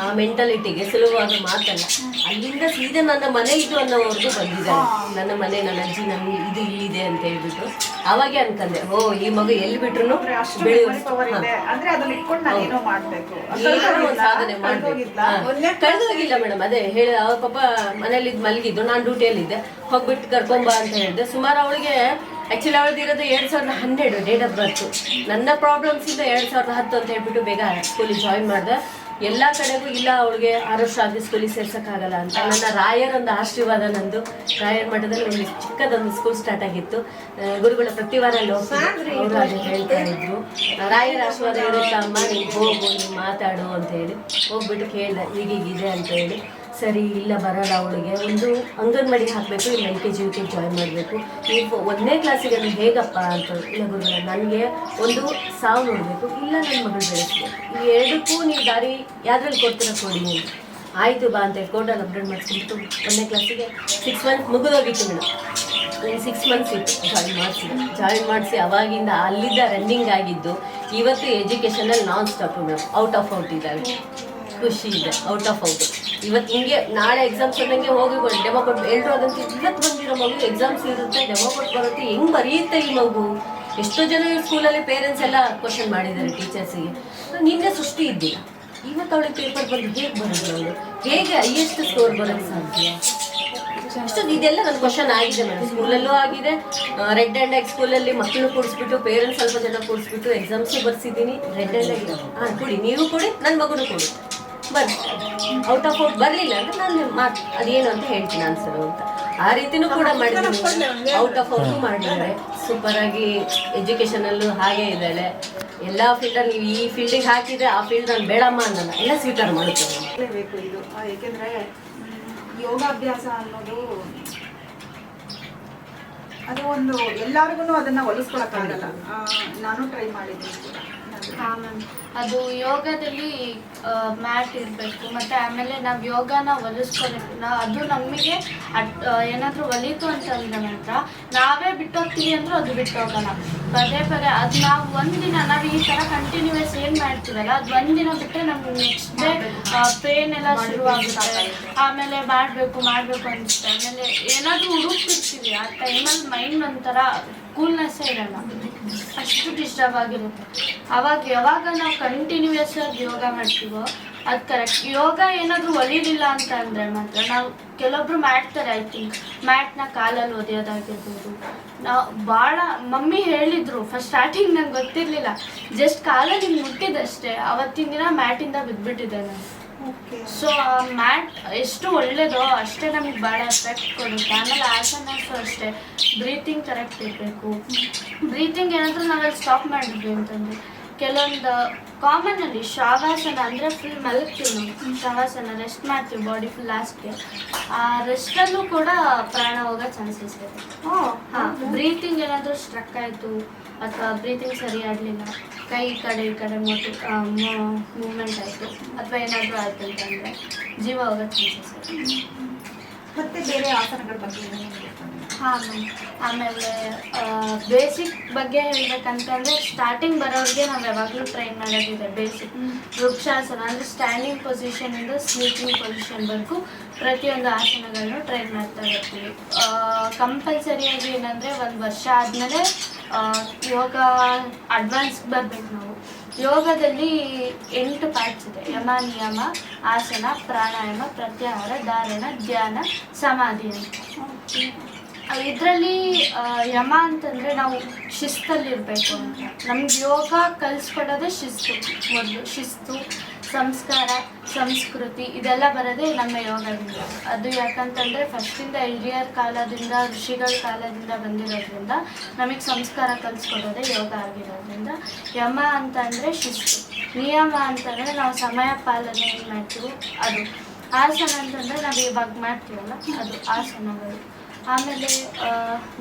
ಆ ಮೆಂಟಾಲಿಟಿಗೆ ಸುಲಭವಾದ ಮಾತಲ್ಲ. ಅಲ್ಲಿಂದ ಸೀದಾ ನನ್ನ ಮನೆ ಇದು ಅನ್ನೋವರೆಗೂ ಬಂದಿದ್ದಾರೆ ನನ್ನ ಮನೆ ನನ್ನ ಅಜ್ಜಿ ನನ್ನ ಇದು ಇಲ್ಲಿದೆ ಅಂತ ಹೇಳ್ಬಿಟ್ಟು. ಅವಾಗೆ ಅನ್ಕಂದೆ ಓ ಈ ಮಗು ಎಲ್ಲಿ ಬಿಟ್ರು ಸಾಧನೆ ಮಾಡ್ಬೇಕು. ಕಳೆದೋಗಿಲ್ಲ ಮೇಡಮ್ ಅದೇ ಹೇಳಿ ಅವ್ರ ಪಾಪ ಮನೇಲಿ ಮಲಗಿದ್ದು ನಾನು ಡ್ಯೂಟಿಯಲ್ಲಿದ್ದೆ ಹೋಗ್ಬಿಟ್ಟು ಕರ್ಕೊಂಬ ಅಂತ ಹೇಳಿದೆ. ಸುಮಾರು ಅವಳಿಗೆ ಆಕ್ಚುಲಿ ಅವಳದ್ದು ಎರಡು ಎರಡ್ ಸಾವಿರದ ಹನ್ನೆರಡು ಡೇಟ್ ಆಫ್ ಬರ್ತು ನನ್ನ ಪ್ರಾಬ್ಲಮ್ಸ್ ಇಂದ ಎರಡ್ ಸಾವಿರದ ಹತ್ತು ಅಂತ ಹೇಳ್ಬಿಟ್ಟು ಬೇಗ ಸ್ಕೂಲಿಗೆ ಜಾಯಿನ್ ಮಾಡ್ದೆ. ಎಲ್ಲಾ ಕಡೆಗೂ ಇಲ್ಲ ಅವಳಿಗೆ ಆರು ವರ್ಷ ಆಗಿ ಸ್ಕೂಲಿಗೆ ಸೇರ್ಸೋಕ್ಕಾಗಲ್ಲ ಅಂತ. ನನ್ನ ರಾಯರ್ ಒಂದು ಆಶೀರ್ವಾದ ನಂದು. ರಾಯರ್ ಮಠದಲ್ಲಿ ಒಂದು ಚಿಕ್ಕದೊಂದು ಸ್ಕೂಲ್ ಸ್ಟಾರ್ಟ್ ಆಗಿತ್ತು. ಗುರುಗಳ ಪ್ರತಿ ವಾರ ಅಲ್ಲಿ ಹೇಳ್ತಾ ಇದ್ರು. ರಾಯರ ಆಶೀರ್ವಾದ ಇರುತ್ತಾ ಅಮ್ಮ ನೀನು ಹೋಗು ನೀನು ಮಾತಾಡು ಅಂತ ಹೇಳಿ. ಹೋಗ್ಬಿಟ್ಟು ಕೇಳ್ದೆ ಈಗೀಗಿದೆ ಅಂತ ಹೇಳಿ. ಸರಿ ಇಲ್ಲ ಬರೋಲ್ಲ ಅವಳಿಗೆ. ಒಂದು ಅಂಗನವಾಡಿ ಹಾಕಬೇಕು, ಇಲ್ಲ L K G U K join ಮಾಡಬೇಕು. ನೀವು ಒಂದನೇ ಕ್ಲಾಸಿಗೆ ಅದು ಹೇಗಪ್ಪ ಅಂತ ಇಲ್ಲ ಗುರುಗಳ, ನನಗೆ ಒಂದು ಸಾವು ನೋಡಬೇಕು. ಇಲ್ಲ ನನ್ನ ಮಗಳು ಬೆಳೆಸಬೇಕು ಈ ಎರಡಕ್ಕೂ ನೀವು ದಾರಿ ಯಾವ್ದ್ರಲ್ಲಿ ಕೊಡ್ತೀರಾ ಕೊಡಿ ನೀವು ಆಯಿತು ಬಾ ಅಂತ ಹೇಳಿ ಅಪ್ಡೇಟ್ ಮಾಡಿಸ್ಬಿಟ್ಟು ಒಂದನೇ ಕ್ಲಾಸಿಗೆ ಸಿಕ್ಸ್ ಮಂತ್ ಮುಗಿದೋಗಿತ್ತು ಮೇಡಮ್ ಸಿಕ್ಸ್ ಮಂತ್ಸ್ ಇತ್ತು. ಜಾಯಿನ್ ಮಾಡಿಸಿ. ಜಾಯಿನ್ ಮಾಡಿಸಿ ಅವಾಗಿಂದ ಅಲ್ಲಿದ್ದ ರನ್ನಿಂಗ್ ಆಗಿದ್ದು ಇವತ್ತು ಎಜುಕೇಷನಲ್ಲಿ non stop madam out of out ಇದ್ದಾವೆ ಖುಷಿ ಇದೆ. ಔಟ್ ಆಫ್ ಔಟ್ ಇವತ್ತು ಹಿಂಗೆ ನಾಳೆ ಎಕ್ಸಾಮ್ಸ್ ಅನ್ನಂಗೆ ಹೋಗಿ ಡೆಮೋ ಕೊಟ್ಟು ಎಲ್ಲರೂ ಅದಂತ ಇವತ್ತು ಬಂದಿರೋ ಮಗು ಎಕ್ಸಾಮ್ಸ್ ಇರುತ್ತೆ ಡೆಮೋ ಕೊಟ್ಟು ಬರುತ್ತೆ. ಹೆಂಗ್ ಬರೆಯುತ್ತೆ ಈ ಮಗು? ಎಷ್ಟೋ ಜನ ಸ್ಕೂಲಲ್ಲಿ ಪೇರೆಂಟ್ಸ್ ಎಲ್ಲ ಕ್ವಶನ್ ಮಾಡಿದ್ದಾರೆ ಟೀಚರ್ಸಿಗೆ ನಿನ್ನೆ ಸೃಷ್ಟಿ ಇದ್ದಿಲ್ಲ. ಇವತ್ತು ಅವಳಿಗೆ ಪೇಪರ್ ಬಂದು ಹೇಗೆ ಬರೋದು ಅವಳು? ಹೇಗೆ ಹೈಯೆಸ್ಟ್ ಸ್ಕೋರ್ ಬರೋಕ್ಕೆ ಸಾಧ್ಯ? ಅಷ್ಟು ಇದೆಲ್ಲ ನನ್ನ ಕ್ವಶನ್ ಆಗಿದೆ ಮೇಡಮ್ ಸ್ಕೂಲಲ್ಲೂ ಆಗಿದೆ. ರೆಡ್ ಆ್ಯಂಡ್ ಎಗ್ ಸ್ಕೂಲಲ್ಲಿ ಮಕ್ಕಳು ಕೂಡಿಸ್ಬಿಟ್ಟು ಪೇರೆಂಟ್ಸ್ ಸ್ವಲ್ಪ ಜನ ಕೂಡಿಸ್ಬಿಟ್ಟು ಎಕ್ಸಾಮ್ಸು ಬರ್ಸಿದ್ದೀನಿ. ರೆಡ್ ಆ್ಯಂಡ್ ಎಗ್ ಹಾಂ ಕೊಡಿ, ನೀವು ಕೊಡಿ ನನ್ನ ಮಗನೂ ಕೊಡಿ. ಬರ್ರಿ ಔಟ್ ಆಫ್ ಔಟ್ ಬರಲಿಲ್ಲ ಅಂದ್ರೆ ನಾನು ಮಾತು ಅದೇನು ಅಂತ ಹೇಳ್ತೀನಿ ಅನ್ಸರ್ ಅಂತ. ಆ ರೀತಿನೂ ಕೂಡ ಮಾಡಿದ್ದೀನಿ. ಔಟ್ ಆಫ್ ಔಟ್ ಮಾಡಿದ್ದಾರೆ. ಸೂಪರ್ ಆಗಿ ಎಜುಕೇಷನಲ್ಲೂ ಹಾಗೆ ಇದ್ದಾಳೆ. ಎಲ್ಲ ಫೀಲ್ಡಲ್ಲಿ ನೀವು ಈ ಫೀಲ್ಡಿಗೆ ಹಾಕಿದ್ರೆ ಆ ಫೀಲ್ಡ್ ನಾನು ಬೇಡಮ್ಮ ಅನ್ನಲ್ಲ. ಎಲ್ಲ ಸ್ವೀಕಾರ ಮಾಡ್ತೇನೆ ಇದು. ಆ, ಏಕೆಂದ್ರೆ ಯೋಗಾಭ್ಯಾಸ ಅನ್ನೋದು ಅದು ಒಂದು ಎಲ್ಲಾರ್ಗು ಅದನ್ನ ಹೊಲಿಸ್ಕೊಳಕ್ಕಾಗಲ್ಲ. ನಾನು ಟ್ರೈ ಮಾಡಿದ್ದೀನಿ ನಾನು- ಹಾಂ ಮ್ಯಾಮ್. ಅದು ಯೋಗದಲ್ಲಿ ಮ್ಯಾಟ್ ಇರಬೇಕು. ಮತ್ತು ಆಮೇಲೆ ನಾವು ಯೋಗನ ಒಲಿಸ್ಕೊಳ್ಬೇಕು. ನಾ, ಅದು ನಮಗೆ ಅಟ್ ಏನಾದರೂ ಒಲಿತು ಅಂತಂದ ನಂತರ ನಾವೇ ಬಿಟ್ಟೋಗ್ತೀವಿ ಅಂದರೂ ಅದು ಬಿಟ್ಟೋಗಲ್ಲ. ಪದೇ ಪದೇ ಅದು ನಾವು ಒಂದಿನ ನಾವು ಈ ಥರ ಕಂಟಿನ್ಯೂಸ್ ಏನು ಮಾಡ್ತೀವಲ್ಲ, ಅದು ಒಂದಿನ ಬಿಟ್ಟರೆ ನಮ್ಗೆ ನೆಕ್ಸ್ಟ್ ಡೇ ಪೇನ್ ಎಲ್ಲ ಶುರುವಾಗುತ್ತೆ ಆಮೇಲೆ ಮಾಡಬೇಕು ಮಾಡಬೇಕು ಅನಿಸುತ್ತೆ. ಆಮೇಲೆ ಏನಾದರೂ ಹುಡುಕ್ತಿರ್ತೀವಿ. ಆ ಟೈಮಲ್ಲಿ ಮೈಂಡ್ ಒಂಥರ ಕೂಲ್ನೆಸ್ಸೇ ಇರಲ್ಲ. ಅಷ್ಟು ಡಿಸ್ಟರ್ಬ್ ಆಗಿರುತ್ತೆ ಅವಾಗ ಯಾವಾಗ ನಾವು ಕಂಟಿನ್ಯೂಯಸ್ ಆಗಿ ಯೋಗ ಮಾಡ್ತೀವೋ ಅದು ಕರೆಕ್ಟ್ ಯೋಗ ಏನಾದರೂ ಒಲಿಲಿಲ್ಲ ಅಂತ ಅಂದರೆ ಮಾತ್ರ ನಾವು ಕೆಲವೊಬ್ರು ಮಾಡ್ತಾರೆ ಐ ಥಿಂಕ್ ಮ್ಯಾಟ್ನ ಕಾಲಲ್ಲಿ ಒದೆಯೋದಾಗಿರ್ಬೋದು. ನಾವು ಭಾಳ ಮಮ್ಮಿ ಹೇಳಿದ್ರು ಫಸ್ಟ್ ಸ್ಟಾರ್ಟಿಂಗ್ ನಂಗೆ ಗೊತ್ತಿರಲಿಲ್ಲ. ಜಸ್ಟ್ ಕಾಲಲ್ಲಿ ಮುಟ್ಟಿದಷ್ಟೇ. ಅವತ್ತಿನ ದಿನ ಮ್ಯಾಟಿಂದ ಬಿದ್ದುಬಿಟ್ಟಿದ್ದೆ ನಾನು. ಸೊ ಮ್ಯಾಟ್ ಎಷ್ಟು ಒಳ್ಳೇದೋ ಅಷ್ಟೇ ನಮಗೆ ಭಾಳ ಎಫೆಕ್ಟ್ ಕೊಡುತ್ತೆ. ಆಮೇಲೆ ಆಸನಸು ಅಷ್ಟೇ. ಬ್ರೀತಿಂಗ್ ಕರೆಕ್ಟ್ ಇರಬೇಕು. ಬ್ರೀತಿಂಗ್ ಏನಾದರೂ ನಾವಲ್ಲಿ ಸ್ಟಾಪ್ ಮಾಡಿದ್ವಿ ಅಂತಂದರೆ ಕೆಲವೊಂದು ಕಾಮನಲ್ಲಿ ಶವಾಸನ ಅಂದರೆ ಫುಲ್ ಮಲಗ್ತೀವಿ ನಾವು. ಶವಾಸನ ರೆಸ್ಟ್ ಮಾಡ್ತೀವಿ ಬಾಡಿ ಫುಲ್ ಲಾಸ್ಟ್ಗೆ ಆ ರೆಸ್ಟಲ್ಲೂ ಕೂಡ ಪ್ರಾಣ ಹೋಗೋ ಚಾನ್ಸಸ್ ಇದೆ. ಹಾಂ ಬ್ರೀತಿಂಗ್ ಏನಾದರೂ ಸ್ಟ್ರಕ್ ಆಯಿತು ಅಥವಾ ಬ್ರೀತಿಂಗ್ ಸರಿ ಆಗಲಿಲ್ಲ ಕೈ ಈ ಕಡೆ ಈ ಕಡೆ ಮೋಟಿ ಮೂಮೆಂಟ್ ಆಯಿತು. ಅಥವಾ ಏನಾದರೂ ಆಯ್ತು ಅಂತಂದರೆ ಜೀವ ಹೋಗೋ ಚಾನ್ಸಸ್ ಮತ್ತೆ ಬೇರೆ ಆಸನಗಳ ಬಗ್ಗೆ? ಹಾಂ ಮ್ಯಾಮ್ ಆಮೇಲೆ ಬೇಸಿಕ್ ಬಗ್ಗೆ ಹೇಳ್ಬೇಕಂತಂದರೆ ಸ್ಟಾರ್ಟಿಂಗ್ ಬರೋರಿಗೆ ನಾವು ಯಾವಾಗಲೂ ಟ್ರೈನ್ ಮಾಡೋದಿದೆ ಬೇಸಿಕ್ ವೃಕ್ಷಾಸನ ಅಂದರೆ ಸ್ಟ್ಯಾಂಡಿಂಗ್ ಪೊಸಿಷನಿಂದ ಸ್ಲೀಪಿಂಗ್ ಪೊಸಿಷನ್ವರೆಗೂ ಪ್ರತಿಯೊಂದು ಆಸನಗಳನ್ನು ಟ್ರೈನ್ ಮಾಡ್ತಾ ಇರ್ತೀವಿ. ಕಂಪಲ್ಸರಿಯಾಗಿ ಏನಂದರೆ ಒಂದು ವರ್ಷ ಆದಮೇಲೆ ಯೋಗ ಅಡ್ವಾನ್ಸ್ ಬರ್ಬೇಕು ನಾವು. ಯೋಗದಲ್ಲಿ ಎಂಟು ಪಾರ್ಟ್ಸ್ ಇದೆ. ಯಮ ನಿಯಮ ಆಸನ ಪ್ರಾಣಾಯಾಮ ಪ್ರತ್ಯಾಹಾರ ಧಾರಣ ಧ್ಯಾನ ಸಮಾಧಿ ಅಂತ. ಇದರಲ್ಲಿ ಯಮ ಅಂತಂದರೆ ನಾವು ಶಿಸ್ತಲ್ಲಿರಬೇಕು ಅಂತ. ನಮ್ಗೆ ಯೋಗ ಕಲಿಸ್ಕೊಡೋದೇ ಶಿಸ್ತು. ಮೊದಲು ಶಿಸ್ತು ಸಂಸ್ಕಾರ, ಸಂಸ್ಕೃತಿ, ಇದೆಲ್ಲ ಬರೋದೇ ನಮ್ಮ ಯೋಗದಿಂದ. ಅದು ಯಾಕಂತಂದರೆ ಫಸ್ಟಿಂದ ಹಿರಿಯರ ಕಾಲದಿಂದ, ಋಷಿಗಳ ಕಾಲದಿಂದ ಬಂದಿರೋದ್ರಿಂದ ನಮಗೆ ಸಂಸ್ಕಾರ ಕಲಿಸ್ಕೊಡೋದೇ ಯೋಗ ಆಗಿರೋದ್ರಿಂದ. ಯಮ ಅಂತಂದರೆ ಶಿಸ್ತು. ನಿಯಮ ಅಂತಂದರೆ ನಾವು ಸಮಯ ಪಾಲನೆ ಏನು ಮಾಡ್ತೀವಿ, ಅದು. ಆಸನ ಅಂತಂದರೆ ನಾವು ಇವಾಗ ಮಾಡ್ತೀವಲ್ಲ, ಅದು ಆಸನಗಳು. ಆಮೇಲೆ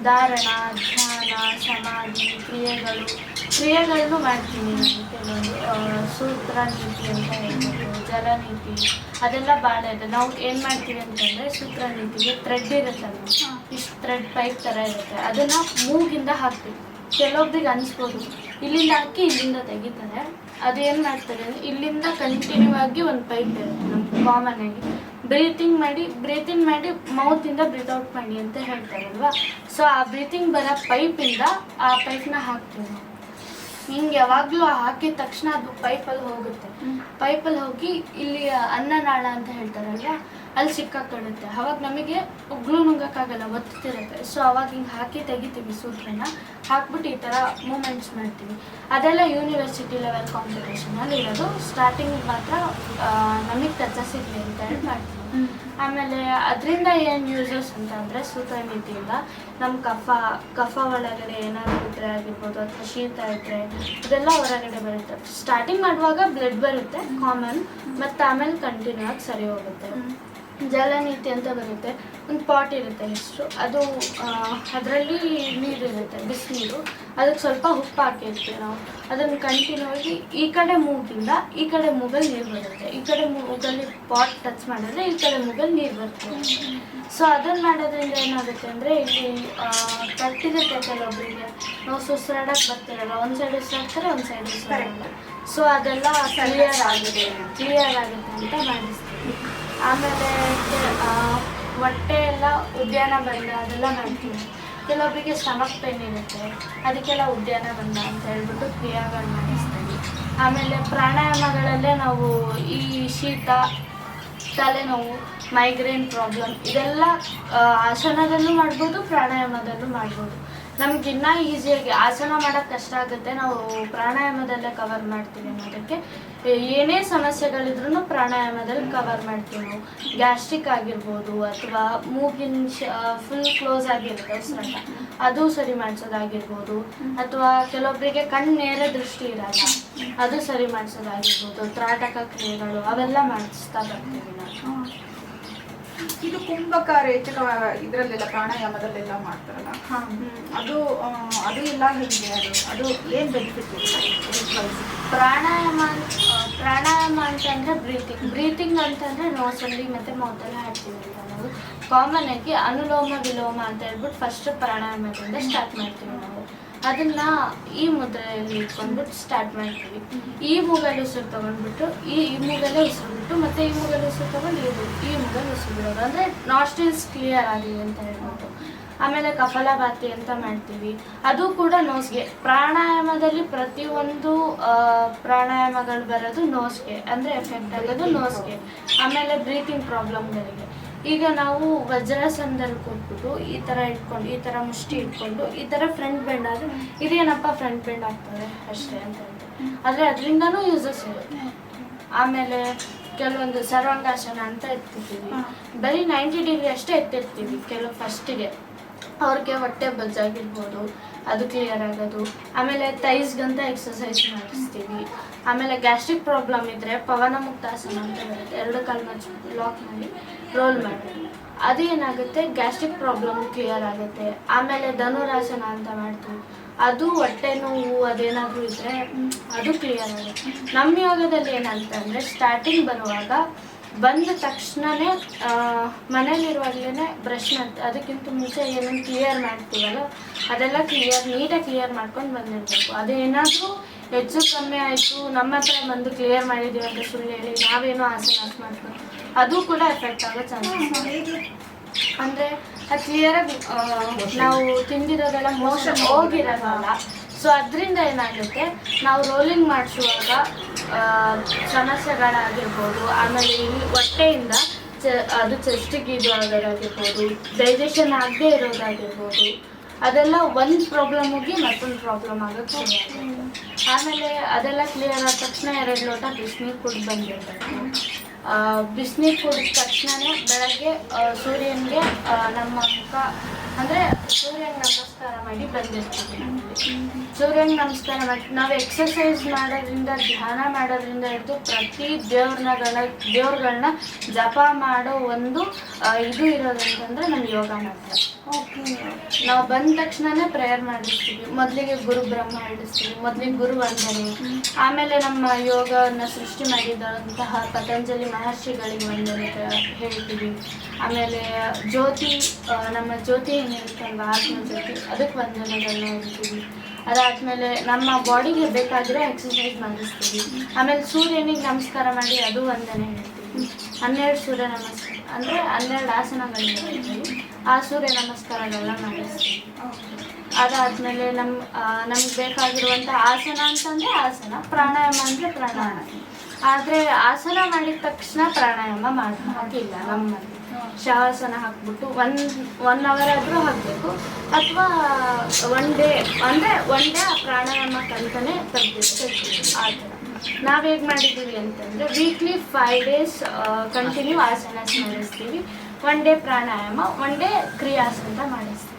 ಧಾರಣ ಧ್ಯಾನ ಸಮಾಧಿ ಕ್ರಿಯೆಗಳು. ಕ್ರಿಯೆಗಳನ್ನು ಮಾಡ್ತೀನಿ ನಾನು ಕೆಲವೊಂದು ಸೂತ್ರ ನೀತಿ ಅಂತ ಹೇಳ್ಬೋದು ಜಲನೀತಿ ಅದೆಲ್ಲ ಭಾಳ ಇದೆ. ನಾವು ಏನು ಮಾಡ್ತೀವಿ ಅಂತಂದರೆ ಸೂತ್ರ ನೀತಿಗೆ ಥ್ರೆಡ್ ಇರುತ್ತಲ್ಲ ಇಷ್ಟು ಥ್ರೆಡ್ ಪೈಪ್ ಥರ ಇರುತ್ತೆ. ಅದನ್ನು ಮೂಗಿಂದ ಹಾಕ್ತೀವಿ. ಕೆಲವೊಬ್ರಿಗೆ ಅನಿಸ್ಬೋದು. ಇಲ್ಲಿಂದ ಹಾಕಿ ಇಲ್ಲಿಂದ ತೆಗಿತಾರೆ. ಅದೇನು ಮಾಡ್ತಾರೆ? ಅಂದರೆ ಇಲ್ಲಿಂದ ಕಂಟಿನ್ಯೂ ಆಗಿ ಒಂದು ಪೈಪ್ ಇರುತ್ತೆ ನಮ್ಗೆ ಕಾಮನ್ ಆಗಿ ಬ್ರೀತಿಂಗ್ ಮಾಡಿ ಬ್ರೀತಿಂಗ್ ಮಾಡಿ ಮೌತಿಂದ ಬ್ರೀತ್ ಔಟ್ ಮಾಡಿ ಅಂತ ಹೇಳ್ತಾರಲ್ವಾ? ಸೊ ಆ ಬ್ರೀತಿಂಗ್ ಬರೋ ಪೈಪಿಂದ ಆ ಪೈಪ್ನ ಹಾಕ್ತೀವಿ ಹಿಂಗೆ ಯಾವಾಗಲೂ ಹಾಕಿದ ತಕ್ಷಣ ಅದು ಪೈಪಲ್ಲಿ ಹೋಗುತ್ತೆ. ಪೈಪಲ್ಲಿ ಹೋಗಿ ಇಲ್ಲಿ ಅನ್ನನಾಳ ಅಂತ ಹೇಳ್ತಾರಲ್ವಾ? ಅಲ್ಲಿ ಸಿಕ್ಕಾಕೊಳ್ಳುತ್ತೆ. ಅವಾಗ ನಮಗೆ ಉಗ್ಳು ನುಂಗಕ್ಕಾಗಲ್ಲ ಒತ್ತಿರುತ್ತೆ ಸೊ ಅವಾಗ ಹಿಂಗೆ ಹಾಕಿ ತೆಗಿತೀವಿ ಸೂತ್ರನ. ಹಾಕ್ಬಿಟ್ಟು ಈ ಥರ ಮೂಮೆಂಟ್ಸ್ ಮಾಡ್ತೀವಿ. ಅದೆಲ್ಲ ಯೂನಿವರ್ಸಿಟಿ ಲೆವೆಲ್ ಕಾಂಪಿಟೇಷನಲ್ಲಿ ಇರೋದು. ಸ್ಟಾರ್ಟಿಂಗ್ ಮಾತ್ರ ನಮಗೆ ಟಚ ಅಂತ ಹೇಳಿ ಮಾಡ್ತೀವಿ. ಆಮೇಲೆ ಅದರಿಂದ ಏನು ಯೂಸಸ್ ಅಂತಂದರೆ ನೀತಿಯಿಂದ ನಮ್ಮ ಕಫ ಕಫ ಒಳಗಡೆ ಏನಾದರೂ ಇದ್ರೆ ಆಗಿರ್ಬೋದು, ಅಥವಾ ಶೀತ ಇದ್ದರೆ ಇದೆಲ್ಲ ಹೊರಗಡೆ ಬರುತ್ತೆ. ಸ್ಟಾರ್ಟಿಂಗ್ ಮಾಡುವಾಗ ಬ್ಲಡ್ ಬರುತ್ತೆ ಕಾಮನ್ ಮತ್ತು ಆಮೇಲೆ ಕಂಟಿನ್ಯೂ ಆಗಿ ಸರಿ ಹೋಗುತ್ತೆ. ಜಲನೀತಿ ಅಂತ ಬರುತ್ತೆ. ಒಂದು ಪಾಟ್ ಇರುತ್ತೆ ಹೆಸರು ಅದು ಅದರಲ್ಲಿ ನೀರು ಇರುತ್ತೆ ಬಿಸಿನೀರು. ಅದಕ್ಕೆ ಸ್ವಲ್ಪ ಉಪ್ಪು ಹಾಕಿರ್ತೀವಿ ನಾವು. ಅದನ್ನು ಕಂಟಿನ್ಯೂ ಆಗಿ ಈ ಕಡೆ ಮೂಗಿಂದ ಈ ಕಡೆ ಮೂಗಲ್ಲಿ ನೀರು ಬರುತ್ತೆ. ಈ ಕಡೆ ಮೂಗಲ್ಲಿ ಪಾಟ್ ಟಚ್ ಮಾಡಿದ್ರೆ ಈ ಕಡೆ ಮೂಗಲ್ಲಿ ನೀರು ಬರುತ್ತೆ. ಸೊ ಅದನ್ನು ಮಾಡೋದ್ರಿಂದ ಏನಾಗುತ್ತೆ ಅಂದರೆ ಇಲ್ಲಿ ಕಟ್ಟಿರುತ್ತೆ ಕೆಲವೊಬ್ಬರಿಗೆ ನಾವು ಸುಸ್ರಾಡಕ್ಕೆ ಬರ್ತಿರಲ್ಲ ಒಂದು ಸೈಡ್ ಉಸಿರಾಡ್ತಾರೆ ಒಂದು ಸೈಡ್ ಉಸಿರಾಡಲ್ಲ ಸೊ ಅದೆಲ್ಲ ಕ್ಲಿಯರ್ ಆಗಿದೆ. ಕ್ಲಿಯರ್ ಆಗುತ್ತೆ ಅಂತ ಮಾಡಿಸ್ತೀವಿ. ಆಮೇಲೆ ಹೊಟ್ಟೆ ಎಲ್ಲ ಉದ್ಯಾನ ಬಂದ ಅದೆಲ್ಲ ಮಾಡ್ತೀವಿ ಕೆಲವೊಬ್ಬರಿಗೆ ಸ್ಟಮಕ್ ಪೇನ್ ಇರುತ್ತೆ, ಅದಕ್ಕೆಲ್ಲ ಉದ್ಯಾನ ಬಂದ ಅಂತ ಹೇಳ್ಬಿಟ್ಟು ಕ್ರಿಯಾಗಳು ಮಾಡಿಸ್ತೀವಿ ಆಮೇಲೆ ಪ್ರಾಣಾಯಾಮಗಳಲ್ಲೇ ನಾವು ಈ ಶೀತ, ತಲೆನೋವು ಮೈಗ್ರೇನ್ ಪ್ರಾಬ್ಲಮ್ ಇದೆಲ್ಲ ಆಸನದಲ್ಲೂ ಮಾಡ್ಬೋದು, ಪ್ರಾಣಾಯಾಮದಲ್ಲೂ ಮಾಡ್ಬೋದು. ನಮ್ಗೆ ಇನ್ನೂ ಈಸಿಯಾಗಿ ಆಸನ ಮಾಡೋಕ್ಕೆ ಕಷ್ಟ ಆಗುತ್ತೆ. ನಾವು ಪ್ರಾಣಾಯಾಮದಲ್ಲೇ ಕವರ್ ಮಾಡ್ತೀವಿ ಅನ್ನೋದಕ್ಕೆ ಏನೇ ಸಮಸ್ಯೆಗಳಿದ್ರೂ ಪ್ರಾಣಾಯಾಮದಲ್ಲಿ ಕವರ್ ಮಾಡ್ತೀವಿ ನಾವು. ಗ್ಯಾಸ್ಟ್ರಿಕ್ ಆಗಿರ್ಬೋದು ಅಥವಾ ಮೂಗಿನ ಫುಲ್ ಕ್ಲೋಸ್ ಆಗಿರುತ್ತೆ ಉಸಿರಾಟ ಅದು ಸರಿ ಮಾಡಿಸೋದಾಗಿರ್ಬೋದು. ಅಥವಾ ಕೆಲವೊಬ್ಬರಿಗೆ ಕಣ್ಣು ನೇರ ದೃಷ್ಟಿ ಇರಲ್ಲ. ಅದು ಸರಿ ಮಾಡಿಸೋದಾಗಿರ್ಬೋದು. ತ್ರಾಟಕ ಕ್ರಿಯೆಗಳು ಅವೆಲ್ಲ ಮಾಡಿಸ್ತಾ ಬರ್ತೀವಿ ನಾವು. ಇದು ಕುಂಭಕ ರೇಚಕ ಇದರಲ್ಲೆಲ್ಲ ಪ್ರಾಣಾಯಾಮದಲ್ಲೆಲ್ಲ ಮಾಡ್ತಾರಲ್ಲ? ಹಾಂ. ಅದು ಅದು ಎಲ್ಲ ಹೇಗಿದೆ ಅದು ಅದು ಏನು ಬೆನಿಫಿಟ್ ಪ್ರಾಣಾಯಾಮ ಪ್ರಾಣಾಯಾಮ ಅಂತಂದ್ರೆ ಬ್ರೀತಿಂಗ್ ಬ್ರೀತಿಂಗ್ ಅಂತಂದ್ರೆ ನೋಸಲ್ಲಿ ಮತ್ತೆ ಮೌತಲ್ಲಿ ಹಾಡ್ತೀವಿ ನಾವು ಕಾಮನ್ ಆಗಿ ಅನುಲೋಮ ವಿಲೋಮ ಅಂತ ಹೇಳ್ಬಿಟ್ಟು ಫಸ್ಟ್ ಪ್ರಾಣಾಯಾಮದಿಂದ ಸ್ಟಾರ್ಟ್ ಮಾಡ್ತೀವಿ ನಾವು. ಅದನ್ನ ಈ ಮುದ್ರೆಯಲ್ಲಿ ಇಟ್ಕೊಂಡ್ಬಿಟ್ಟು ಸ್ಟಾರ್ಟ್ ಮಾಡ್ತೀವಿ. ಈ ಮೂಗಲ್ಲಿ ಉಸಿರು ತಗೊಂಡ್ಬಿಟ್ಟು, ಈ ಈ ಮೂಗಲ್ಲೇ ಉಸಿರು ಬಿಟ್ಟು ಮತ್ತೆ ಈ ಮೂಗಲ್ಲಿ ಉಸಿರು ತಗೊಂಡು ಈ ಈ ಮೂಗಲ್ಲಿ ಉಸಿರು ಬಿಡೋದು. ಅಂದ್ರೆ ನಾಸ್ಟಿಲ್ಸ್ ಕ್ಲಿಯರ್ ಆಗಿದೆ ಅಂತ ಹೇಳ್ಬೋದು. ಆಮೇಲೆ ಕಪಾಲಭಾತಿ ಅಂತ ಮಾಡ್ತೀವಿ. ಅದು ಕೂಡ ನೋಸ್ಗೆ ಪ್ರಾಣಾಯಾಮದಲ್ಲಿ ಪ್ರತಿಯೊಂದು ಪ್ರಾಣಾಯಾಮಗಳು ಬರೋದು ನೋಸ್ಗೆ ಅಂದರೆ ಎಫೆಕ್ಟ್ ಆಗೋದು ನೋಸ್ಗೆ ಆಮೇಲೆ ಬ್ರೀತಿಂಗ್ ಪ್ರಾಬ್ಲಮ್ಗಳಿಗೆ ಈಗ ನಾವು ವಜ್ರಾಸನದಲ್ಲಿ ಕೂತ್ಬಿಟ್ಟು ಈ ಥರ ಇಟ್ಕೊಂಡು ಈ ಥರ ಮುಷ್ಟಿ ಇಟ್ಕೊಂಡು ಈ ಥರ ಫ್ರಂಟ್ ಬೆಂಡ್ ಆದರೆ ಇದೇನಪ್ಪ ಫ್ರಂಟ್ ಬೆಂಡ್ ಆಗ್ತದೆ ಅಷ್ಟೇ ಅಂತ ಹೇಳ್ತಾರೆ. ಆದರೆ ಅದರಿಂದನೂ ಯೂಸಸ್ ಇರುತ್ತೆ. ಆಮೇಲೆ ಕೆಲವೊಂದು ಸರ್ವಾಂಗಾಸನ ಅಂತ ಎತ್ತಿರ್ತೀವಿ. ಬರೀ ನೈಂಟಿ ಡಿಗ್ರಿ ಅಷ್ಟೇ ಎತ್ತಿರ್ತೀವಿ ಕೆಲವು ಫಸ್ಟಿಗೆ ಅವ್ರಿಗೆ ಹೊಟ್ಟೆ ಬಜ್ಜಾಗಿರ್ಬೋದು ಅದು ಕ್ಲಿಯರ್ ಆಗೋದು. ಆಮೇಲೆ ತೈಸ್ಗಂತ ಎಕ್ಸಸೈಸ್ ಮಾಡಿಸ್ತೀವಿ. ಆಮೇಲೆ ಗ್ಯಾಸ್ಟ್ರಿಕ್ ಪ್ರಾಬ್ಲಮ್ ಇದ್ದರೆ ಪವನ ಮುಕ್ತಾಸನ ಅಂತ ಬರುತ್ತೆ. ಎರಡು ಕಾಲು ಮಚ್ಚ ಲಾಕ್ ಮಾಡಿ ರೋಲ್ ಮಾಡಿ ಅದೇನಾಗುತ್ತೆ ಗ್ಯಾಸ್ಟ್ರಿಕ್ ಪ್ರಾಬ್ಲಮ್ ಕ್ಲಿಯರ್ ಆಗುತ್ತೆ. ಆಮೇಲೆ ಧನುರಾಸನ ಅಂತ ಮಾಡ್ತೀವಿ. ಅದು ಹೊಟ್ಟೆ ನೋವು ಅದೇನಾದರೂ ಇದ್ದರೆ ಅದು ಕ್ಲಿಯರ್ ಆಗುತ್ತೆ. ನಮ್ಮ ಯೋಗದಲ್ಲಿ ಏನಂತಂದರೆ ಸ್ಟಾರ್ಟಿಂಗ್ ಬರುವಾಗ ಬಂದ ತಕ್ಷಣವೇ ಮನೇಲಿರುವಾಗಲೇ ಬ್ರಷ್ ಮಾಡ್ತೀವಿ ಅದಕ್ಕಿಂತ ಮುಂಚೆ ಏನೇನು ಕ್ಲಿಯರ್ ಮಾಡ್ತೀವಲ್ಲ, ಅದೆಲ್ಲ ಕ್ಲಿಯರ್ ನೀಟಾಗಿ ಕ್ಲಿಯರ್ ಮಾಡ್ಕೊಂಡು ಬಂದಿರಬೇಕು. ಅದೇನಾದರೂ ಹೆಚ್ಚು ಕಮ್ಮಿ ಆಯಿತು, ನಮ್ಮ ಹತ್ರ ಬಂದು ಕ್ಲಿಯರ್ ಮಾಡಿದ್ದೀವಿ ಅಂತ ಸುಳ್ಳು ಹೇಳಿ, ನಾವೇನೋ ಆಸನ ಮಾಡ್ಕೊಂಡು ಅದು ಕೂಡ ಎಫೆಕ್ಟ್ ಆಗೋ ಚಾನ್ಸಸ್ ಅಂದರೆ ಅದು ಕ್ಲಿಯರಾಗಿ ನಾವು ತಿಂದಿರೋದೆಲ್ಲ ಮೋಷನ್ ಹೋಗಿರಲ್ಲ. ಸೊ ಅದರಿಂದ ಏನಾಗುತ್ತೆ? ನಾವು ರೋಲಿಂಗ್ ಮಾಡಿಸುವಾಗ ಸಮಸ್ಯೆಗಳಾಗಿರ್ಬೋದು ಆಮೇಲೆ ಇಲ್ಲಿ ಹೊಟ್ಟೆಯಿಂದ ಚ- ಅದು ಚೆಸ್ಟಿಗೆ ಇದು ಆಗೋದಾಗಿರ್ಬೋದು ಡೈಜೆಷನ್ ಆಗದೇ ಇರೋದಾಗಿರ್ಬೋದು ಅದೆಲ್ಲ ಒಂದು ಪ್ರಾಬ್ಲಮ್ ಹೋಗಿ ಮತ್ತೊಂದು ಪ್ರಾಬ್ಲಮ್ ಆಗುತ್ತೆ. ಆಮೇಲೆ ಅದೆಲ್ಲ ಕ್ಲಿಯರ್ ಆದ ತಕ್ಷಣ ಎರಡು ಲೋಟ ಬಿಸಿನೀರು ಕುಡಿದು ಬಂದಿರಬೇಕು ಬಿಸಿನೀರು ಕುಡಿದ ತಕ್ಷಣನೇ ಬೆಳಗ್ಗೆ ಸೂರ್ಯನಿಗೆ ನಮ್ಮ ಮುಖ ಅಂದರೆ ಸೂರ್ಯನಿಗೆ ನಮಸ್ಕಾರ ಮಾಡಿ ಬಂದಿರ್ತೀವಿ. ಸೂರ್ಯನಿಗೆ ನಮಸ್ಕಾರ ಮಾಡಿ. ನಾವು ಎಕ್ಸಸೈಸ್ ಮಾಡೋದ್ರಿಂದ ಧ್ಯಾನ ಮಾಡೋದ್ರಿಂದ ಹಿಡಿದು ಪ್ರತಿ ದೇವ್ರನ್ನ ದೇವ್ರುಗಳನ್ನ ಜಪ ಮಾಡೋ ಒಂದು ಇದು ಇರೋದಂತಂದ್ರೆ ನಮ್ಮ ಯೋಗ ಮಾಡ್ತಾರೆ ಓಕೆ ನಾವು ಬಂದ ತಕ್ಷಣನೇ ಪ್ರೇಯರ್ ಮಾಡಿಸ್ತೀವಿ. ಮೊದಲಿಗೆ ಗುರು ಬ್ರಹ್ಮ ಹಿಡಿಸ್ತೀವಿ ಮೊದಲಿಗೆ ಗುರು ವಂದನೆ ಆಮೇಲೆ ನಮ್ಮ ಯೋಗವನ್ನು ಸೃಷ್ಟಿ ಮಾಡಿದಂತಹ ಪತಂಜಲಿ ಮಹರ್ಷಿಗಳಿಗೆ ವಂದನೆ ಹೇಳ್ತೀವಿ. ಆಮೇಲೆ ಜ್ಯೋತಿ ನಮ್ಮ ಜ್ಯೋತಿ ಏನಿರುತ್ತಲ್ವ ಆತ್ಮ ಜ್ಯೋತಿ ಅದಕ್ಕೆ ವಂದನೆಗಳನ್ನ ಹೇಳ್ತೀವಿ. ಅದಾದ್ಮೇಲೆ ನಮ್ಮ ಬಾಡಿಗೆ ಬೇಕಾದರೆ ಎಕ್ಸಸೈಸ್ ಮಾಡಿಸ್ತೀವಿ. ಆಮೇಲೆ ಸೂರ್ಯನಿಗೆ ನಮಸ್ಕಾರ ಮಾಡಿ ಅದು ಹೇಳ್ತೀವಿ. ಹನ್ನೆರಡು ಸೂರ್ಯ ನಮಸ್ಕಾರ, ಅಂದರೆ ಹನ್ನೆರಡು ಆಸನಗಳಿರ್ತೀವಿ. ಆ ಸೂರ್ಯ ನಮಸ್ಕಾರಗಳೆಲ್ಲ ಮಾಡಿಸ್ತೀವಿ. ಅದಾದ್ಮೇಲೆ ನಮ್ಮ ನಮ್ಗೆ ಬೇಕಾಗಿರುವಂಥ ಆಸನ ಅಂತಂದರೆ ಆಸನ, ಪ್ರಾಣಾಯಾಮ ಅಂದರೆ ಪ್ರಾಣಾಯಾಮ. ಆದರೆ ಆಸನ ಮಾಡಿದ ತಕ್ಷಣ ಪ್ರಾಣಾಯಾಮ ಮಾಡಿ ನಮ್ಮಲ್ಲಿ. ಶವಾಸನ ಹಾಕ್ಬಿಟ್ಟು ಒನ್ ಒನ್ ಅವರ್ ಆದರೂ ಹಾಕಬೇಕು. ಅಥವಾ ಒನ್ ಡೇ ಅಂದರೆ ಒನ್ ಡೇ ಆ ಪ್ರಾಣಾಯಾಮಕ್ಕಂತಲೇ ತೆಗೆದಿರ್ತೀವಿ ಆ ಥರ. ನಾವು ಹೇಗೆ ಮಾಡಿದ್ದೀವಿ ಅಂತಂದರೆ weekly five days continue asanas ಮಾಡಿಸ್ತೀವಿ. One day pranayama one day kriyas ಅಂತ ಮಾಡಿಸ್ತೀವಿ.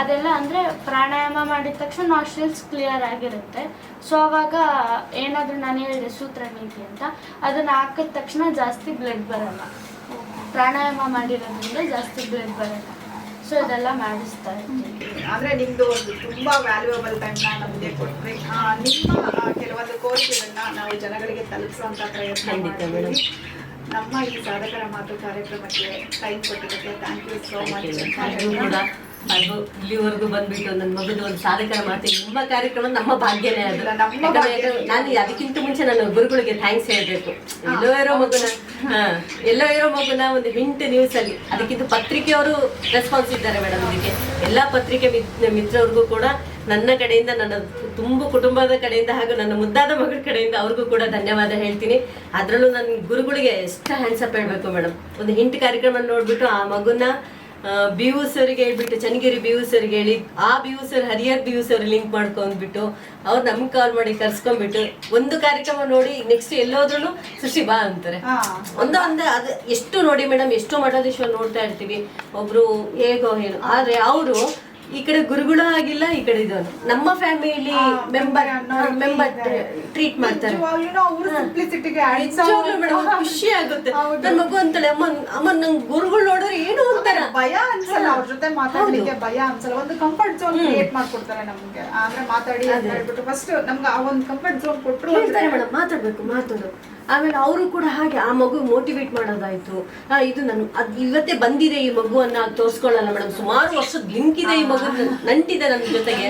ಅದೆಲ್ಲ ಅಂದರೆ ಪ್ರಾಣಾಯಾಮ ಮಾಡಿದ ತಕ್ಷಣ ನಾಸ್ಟ್ರಿಲ್ಸ್ ಕ್ಲಿಯರ್ ಆಗಿರುತ್ತೆ. ಸೊ ಅವಾಗ ಏನಾದರೂ ನಾನು ಹೇಳಿದೆ ಸೂತ್ರ ನೀತಿ ಅಂತ, ಅದನ್ನು ಹಾಕಿದ ತಕ್ಷಣ ಜಾಸ್ತಿ ಬ್ಲಡ್ ಬರಲ್ಲ. ಪ್ರಾಣಾಯಾಮ ಮಾಡಿರೋದ್ರಿಂದ ಜಾಸ್ತಿ ಬ್ಲಡ್ ಬರಲ್ಲ ಸೊ ಇದೆಲ್ಲ ಮಾಡಿಸ್ತಾ ಇರ್ತೀವಿ ಅಂದ್ರೆ ನಿಮ್ದು ಒಂದು ತುಂಬಾ ವ್ಯಾಲ್ಯೂಯಬಲ್ ಟೈಮ್ ನಮಗೆ ಕೊಟ್ಟರೆ ನಿಮ್ಮ ಕೆಲವೊಂದು ಕೋರಿಕೆಗಳನ್ನ ನಾವು ಜನಗಳಿಗೆ ತಲುಪಿಸುವಂತ ಪ್ರಯತ್ನ. ನಮ್ಮ ಈ ಸಾಧಕರ ಮಾತು ಕಾರ್ಯಕ್ರಮಕ್ಕೆ ಟೈಮ್ ಕೊಟ್ಟಿದ್ದಕ್ಕೆ ಥ್ಯಾಂಕ್ ಯು ಸೋ ಮಚ್ ಅದು ಇಲ್ಲಿವರೆಗೂ ಬಂದ್ಬಿಟ್ಟು ನನ್ನ ಮಗದ ಒಂದು ಸಾಧಕರ ಮಾಡ್ತೀನಿ. ನಿಮ್ಮ ಕಾರ್ಯಕ್ರಮ ನಮ್ಮ ಭಾಗ್ಯನೇ ಅದು. ನಾನು ಅದಕ್ಕಿಂತ ಮುಂಚೆ ನನ್ನ ಗುರುಗಳಿಗೆ ಥ್ಯಾಂಕ್ಸ್ ಹೇಳಬೇಕು. ಎಲ್ಲೋ ಇರೋ ಮಗುನ ಹಾ, ಎಲ್ಲೋ ಇರೋ ಮಗುನ ಒಂದು ಹಿಂಟ್ ನ್ಯೂಸ್ ಅಲ್ಲಿ. ಅದಕ್ಕಿಂತ ಪತ್ರಿಕೆಯವರು ರೆಸ್ಪಾನ್ಸ್ ಇದ್ದಾರೆ ಮೇಡಮ್ ಇದಕ್ಕೆ ಎಲ್ಲ ಪತ್ರಿಕೆ ಮಿತ್- ಮಿತ್ರವ್ರಿಗೂ ಕೂಡ ನನ್ನ ಕಡೆಯಿಂದ ನನ್ನ ತುಂಬ ಕುಟುಂಬದ ಕಡೆಯಿಂದ ಹಾಗೂ ನನ್ನ ಮುದ್ದಾದ ಮಗಳ ಕಡೆಯಿಂದ ಅವ್ರಿಗೂ ಕೂಡ ಧನ್ಯವಾದ ಹೇಳ್ತೀನಿ. ಅದರಲ್ಲೂ ನನ್ನ ಗುರುಗಳಿಗೆ ಎಷ್ಟು ಹ್ಯಾಂಡ್ಸಪ್ ಹೇಳ್ಬೇಕು ಮೇಡಮ್ ಒಂದು ಹಿಂಟ್ ಕಾರ್ಯಕ್ರಮ ನೋಡ್ಬಿಟ್ಟು ಆ ಮಗುನ ಬಿ ಯು ಸರ್ಗೆ ಹೇಳ್ಬಿಟ್ಟು ಚನ್ನಗಿರಿ ಬಿ ಯು ಸರ್ಗೆ ಹೇಳಿ ಆ B U sir Harihar B U sir link ಮಾಡ್ಕೊಂಡ್ಬಿಟ್ಟು ಅವ್ರು ನಮ್ಗೆ ಕಾಲ್ ಮಾಡಿ ಕರ್ಸ್ಕೊಂಡ್ಬಿಟ್ಟು ಒಂದು ಕಾರ್ಯಕ್ರಮ ನೋಡಿ ನೆಕ್ಸ್ಟ್ ಎಲ್ಲೋದ್ರೂ ಸುಶಿ ಬಾ ಅಂತಾರೆ. ಒಂದು ಒಂದು ಅದು ಎಷ್ಟು ನೋಡಿ ಮೇಡಮ್ ಎಷ್ಟು ಮಠಾಧೀಶ್ವರ ನೋಡ್ತಾ ಇರ್ತೀವಿ? ಒಬ್ರು ಹೇಗೋ ಏನು. ಆದ್ರೆ ಅವರು ಈ ಕಡೆ ಗುರುಗಳು ಆಗಿಲ್ಲ ಈ ಕಡೆ ಇದು. ನಮ್ಮ ಫ್ಯಾಮಿಲಿ ಮೆಂಬರ್ ಮೆಂಬರ್ ಟ್ರೀಟ್ ಮಾಡ್ತಾರೆ. ಖುಷಿ ಆಗುತ್ತೆ. ನನ್ ಮಗು ಅಂತಾಳೆ ಅಮ್ಮ ಅಮ್ಮ ನಂಗೆ ಗುರುಗಳು ನೋಡೋರು ಏನು ಅಂತಾರೆ? ಭಯ ಅನ್ಸಲ್ಲ ಅವ್ರ ಜೊತೆ ಮಾತಾಡ್ಲಿಕ್ಕೆ ಭಯ ಅನ್ಸಲ್ಲ. ಒಂದು ಕಂಫರ್ಟ್ ಝೋನ್ ಕ್ರಿಯೇಟ್ ಮಾಡ್ಕೊಡ್ತಾರೆ ನಮ್ಗೆ. ಅಂದ್ರೆ ಮಾತಾಡಿ ಅಂತ ಹೇಳ್ಬಿಟ್ಟು ಫಸ್ಟ್ ನಮ್ಗೆ ಆ ಒಂದು ಕಂಫರ್ಟ್ ಝೋನ್ ಕೊಟ್ಟರು ಹೇಳ್ತಾರೆ ಮೇಡಮ್ ಮಾತಾಡ್ಬೇಕು ಮಾತಾಡು ಆಮೇಲೆ ಅವರು ಕೂಡ ಹಾಗೆ ಆ ಮಗು ಮೋಟಿವೇಟ್ ಮಾಡೋದಾಯ್ತು. ಇದು ನನ್ನ ಅದ್ ಇವತ್ತೇ ಬಂದಿದೆ ಈ ಮಗು ಅನ್ನ ತೋರ್ಸ್ಕೊಳ್ಳಲ್ಲ ಮೇಡಮ್. ಸುಮಾರು ವರ್ಷದ ಲಿಂಕ್ ಇದೆ ಈ ಮಗು ನಂಟಿದೆ ನನ್ನ ಜೊತೆಗೆ.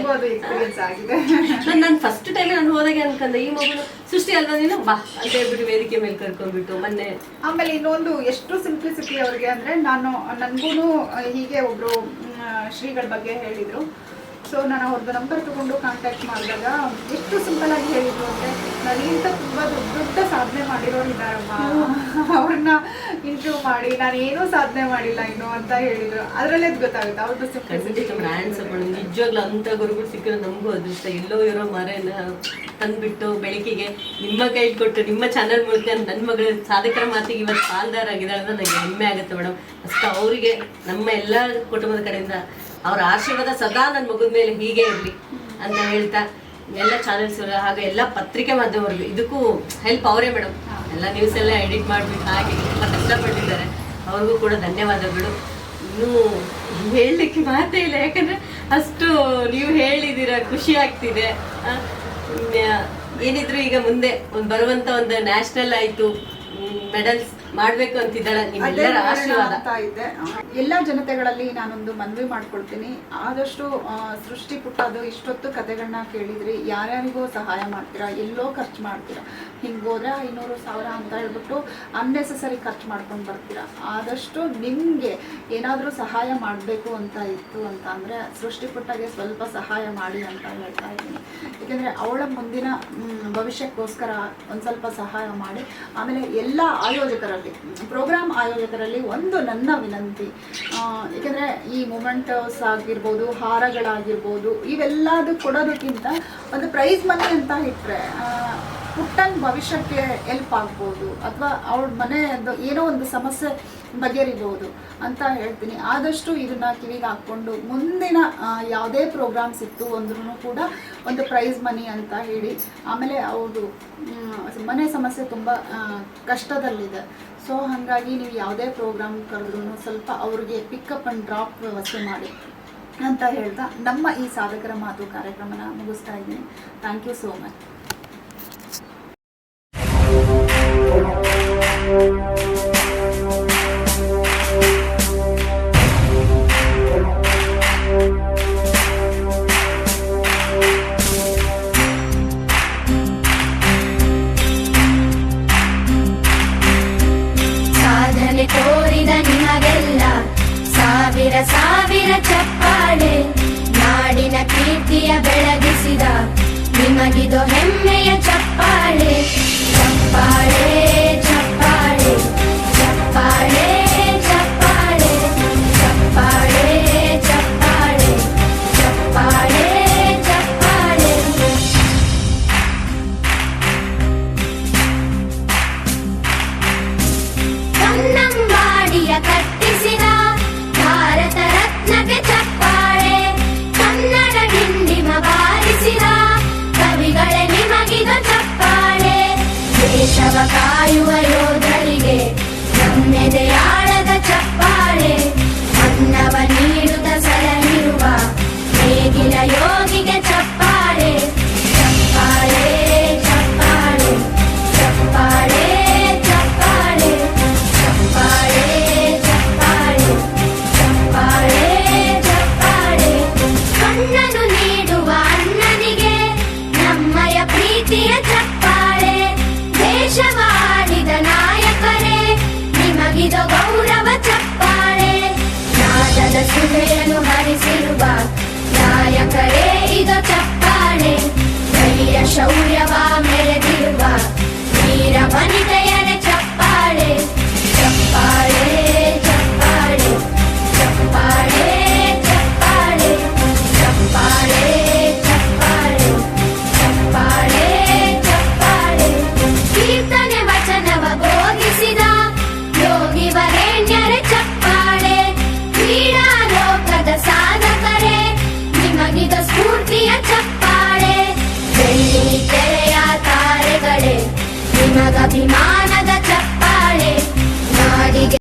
ನಾನು ನಾನು ಫಸ್ಟ್ ಟೈಮ್ ನಾನು ಹೋದಾಗೆ ಅನ್ಕಂದೆ ಈ ಮಗು ಸೃಷ್ಟಿ ಅಲ್ವಾ ನೀನು? ಬಾ ಅಂತ ಹೇಳ್ಬಿಟ್ಟು ವೇದಿಕೆ ಮೇಲೆ ಕರ್ಕೊಂಡ್ಬಿಟ್ಟು ಮೊನ್ನೆ. ಆಮೇಲೆ ಇನ್ನೊಂದು ಎಷ್ಟು ಸಿಂಪ್ಲಿಸಿಟಿ ಅವ್ರಿಗೆ ಅಂದ್ರೆ ನಾನು ನನ್ಗೂ ಹೀಗೆ ಒಬ್ರು ಶ್ರೀಗಳ ಬಗ್ಗೆ ಹೇಳಿದ್ರು. ಸೊ ನಾನು ಅವ್ರದ್ದು ನಂಬರ್ ತಗೊಂಡು ಕಾಂಟ್ಯಾಕ್ಟ್ ಮಾಡಿದಾಗ ಎಷ್ಟು ಸಿಂಪಲ್ ಆಗಿ ಹೇಳಿದ್ರು ಅಂದ್ರೆ ಸಾಧನೆ ಮಾಡಿರೋರು ಇದ್ದಾರಮ್ಮ. ಅವ್ರನ್ನ ಇಂಟರ್ವ್ಯೂ ಮಾಡಿ ನಾನು ಏನೂ ಸಾಧನೆ ಮಾಡಿಲ್ಲ ಇನ್ನು ಅಂತ ಹೇಳಿದ್ರು. ಅದ್ರಲ್ಲೇ ಅದ್ ಗೊತ್ತಾಗುತ್ತೆ ಅವ್ರದ್ದು ಖಂಡಿತ ಬ್ರ್ಯಾಂಡ್ಸ್ ನಿಜವಾಗ್ಲೂ ಅಂತ ಗುರುಗಳು ಸಿಕ್ಕಿರೋ ನಮಗೂ ಅದೃಷ್ಟ. ಎಲ್ಲೋ ಇರೋ ಮರೆನ ತಂದ್ಬಿಟ್ಟು ಬೆಳಕಿಗೆ ನಿಮ್ಮ ಕೈ ಕೊಟ್ಟು ನಿಮ್ಮ ಚಾನಲ್ ಮೂಲಕ ನನ್ನ ಮಗಳ ಸಾಧಕರ ಮಾತಿಗೆ ಇವತ್ತು ಪಾಲ್ದಾರ ಆಗಿದ್ದಾಳೆ ಅಂತ ನನಗೆ ಹೆಮ್ಮೆ ಆಗುತ್ತೆ ಮೇಡಮ್. ಅಷ್ಟು ಅವರಿಗೆ ನಮ್ಮ ಎಲ್ಲ ಕುಟುಂಬದ ಕಡೆಯಿಂದ ಅವರ ಆಶೀರ್ವಾದ ಸದಾ ನನ್ನ ಮಗದ ಮೇಲೆ ಹೀಗೆ ಇರಲಿ ಅಂತ ಹೇಳ್ತಾ ಎಲ್ಲ ಚಾನೆಲ್ಸ್ ಹಾಗೆ ಎಲ್ಲ ಪತ್ರಿಕೆ ಮಾಧ್ಯಮವರೆಗೂ ಇದಕ್ಕೂ ಹೆಲ್ಪ್ ಅವರೇ ಮೇಡಮ್ ಎಲ್ಲ ನ್ಯೂಸ್ ಎಲ್ಲ ಎಡಿಟ್ ಮಾಡಿಬಿಟ್ಟು ಹಾಗೆ ತುಂಬ ಕಷ್ಟಪಟ್ಟಿದ್ದಾರೆ. ಅವ್ರಿಗೂ ಕೂಡ ಧನ್ಯವಾದಗಳು. ಇನ್ನೂ ಹೇಳಲಿಕ್ಕೆ ಮಾತೇ ಇಲ್ಲ, ಯಾಕಂದ್ರೆ ಅಷ್ಟು ನೀವು ಹೇಳಿದ್ದೀರ, ಖುಷಿ ಆಗ್ತಿದೆ. ಏನಿದ್ರು ಈಗ ಮುಂದೆ ಒಂದು ಬರುವಂತ ಒಂದು ನ್ಯಾಷನಲ್ ಆಯಿತು ಮೆಡಲ್ಸ್ ಮಾಡ್ಬೇಕು ಅಂತಿದ್ದಾಳೆ ನಿಮ್ಮೆಲ್ಲರ ಆಶೀರ್ವಾದ. ಅಂತ ಇದ್ದೆ ಎಲ್ಲ ಜನತೆಗಳಲ್ಲಿ ನಾನೊಂದು ಮನವಿ ಮಾಡ್ಕೊಳ್ತೀನಿ. ಆದಷ್ಟು ಸೃಷ್ಟಿ ಪುಟ್ಟದು ಇಷ್ಟೊತ್ತು ಕತೆಗಳನ್ನ ಕೇಳಿದ್ರಿ ಯಾರ್ಯಾರಿಗೂ ಸಹಾಯ ಮಾಡ್ತೀರಾ? ಎಲ್ಲೋ ಖರ್ಚು ಮಾಡ್ತೀರಾ? ಹಿಂಗೋದ್ರೆ ಐನೂರು ಸಾವಿರ ಅಂತ ಹೇಳ್ಬಿಟ್ಟು ಅನ್ನೆಸೆಸರಿ ಖರ್ಚು ಮಾಡ್ಕೊಂಡು ಬರ್ತೀರಾ? ಆದಷ್ಟು ನಿಮಗೆ ಏನಾದರೂ ಸಹಾಯ ಮಾಡಬೇಕು ಅಂತ ಇತ್ತು ಅಂತ ಅಂದರೆ ಸೃಷ್ಟಿ ಪುಟ್ಟಗೆ ಸ್ವಲ್ಪ ಸಹಾಯ ಮಾಡಿ ಅಂತ ಹೇಳ್ತಾ ಇದ್ದೀನಿ. ಯಾಕಂದ್ರೆ ಅವಳ ಮುಂದಿನ ಭವಿಷ್ಯಕ್ಕೋಸ್ಕರ ಒಂದ್ ಸ್ವಲ್ಪ ಸಹಾಯ ಮಾಡಿ. ಆಮೇಲೆ ಎಲ್ಲ ಆಯೋಜಕರಲ್ಲಿ ಪ್ರೋಗ್ರಾಮ್ ಆಯೋಜಕರಲ್ಲಿ ಒಂದು ನನ್ನ ವಿನಂತಿ ಏಕೆಂದರೆ ಈ ಮೂಮೆಂಟ್ಸ್ ಆಗಿರ್ಬೋದು, ಹಾರಗಳಾಗಿರ್ಬೋದು, ಇವೆಲ್ಲದು ಕೊಡೋದಕ್ಕಿಂತ ಒಂದು ಪ್ರೈಸ್ ಮನಿ ಅಂತ ಇಟ್ಟರೆ ಪುಟ್ಟನ್ ಭವಿಷ್ಯಕ್ಕೆ ಎಲ್ಪ್ ಆಗ್ಬೋದು ಅಥವಾ ಅವ್ರ ಮನೆ ಏನೋ ಒಂದು ಸಮಸ್ಯೆ ಬಗೆಹರಿಬಹುದು ಅಂತ ಹೇಳ್ತೀನಿ. ಆದಷ್ಟು ಇದನ್ನ ಕಿವಿಗೆ ಹಾಕ್ಕೊಂಡು ಮುಂದಿನ ಯಾವುದೇ ಪ್ರೋಗ್ರಾಮ್ಸ್ ಇತ್ತು ಅಂದ್ರೂ ಕೂಡ ಒಂದು ಪ್ರೈಸ್ ಮನಿ ಅಂತ ಹೇಳಿ. ಆಮೇಲೆ ಅವರು ಮನೆ ಸಮಸ್ಯೆ ತುಂಬ ಕಷ್ಟದಲ್ಲಿದೆ. ಸೊ ಹಾಗಾಗಿ ನೀವು ಯಾವುದೇ ಪ್ರೋಗ್ರಾಮ್ ಕರೆದ್ರೂ ಸ್ವಲ್ಪ ಅವ್ರಿಗೆ ಪಿಕಪ್ ಆ್ಯಂಡ್ ಡ್ರಾಪ್ ವ್ಯವಸ್ಥೆ ಮಾಡಿ ಅಂತ ಹೇಳ್ತಾ ನಮ್ಮ ಈ ಸಾಧಕರ ಮಾತು ಕಾರ್ಯಕ್ರಮನ ಮುಗಿಸ್ತಾ ಇದ್ದೀನಿ. Thank you so much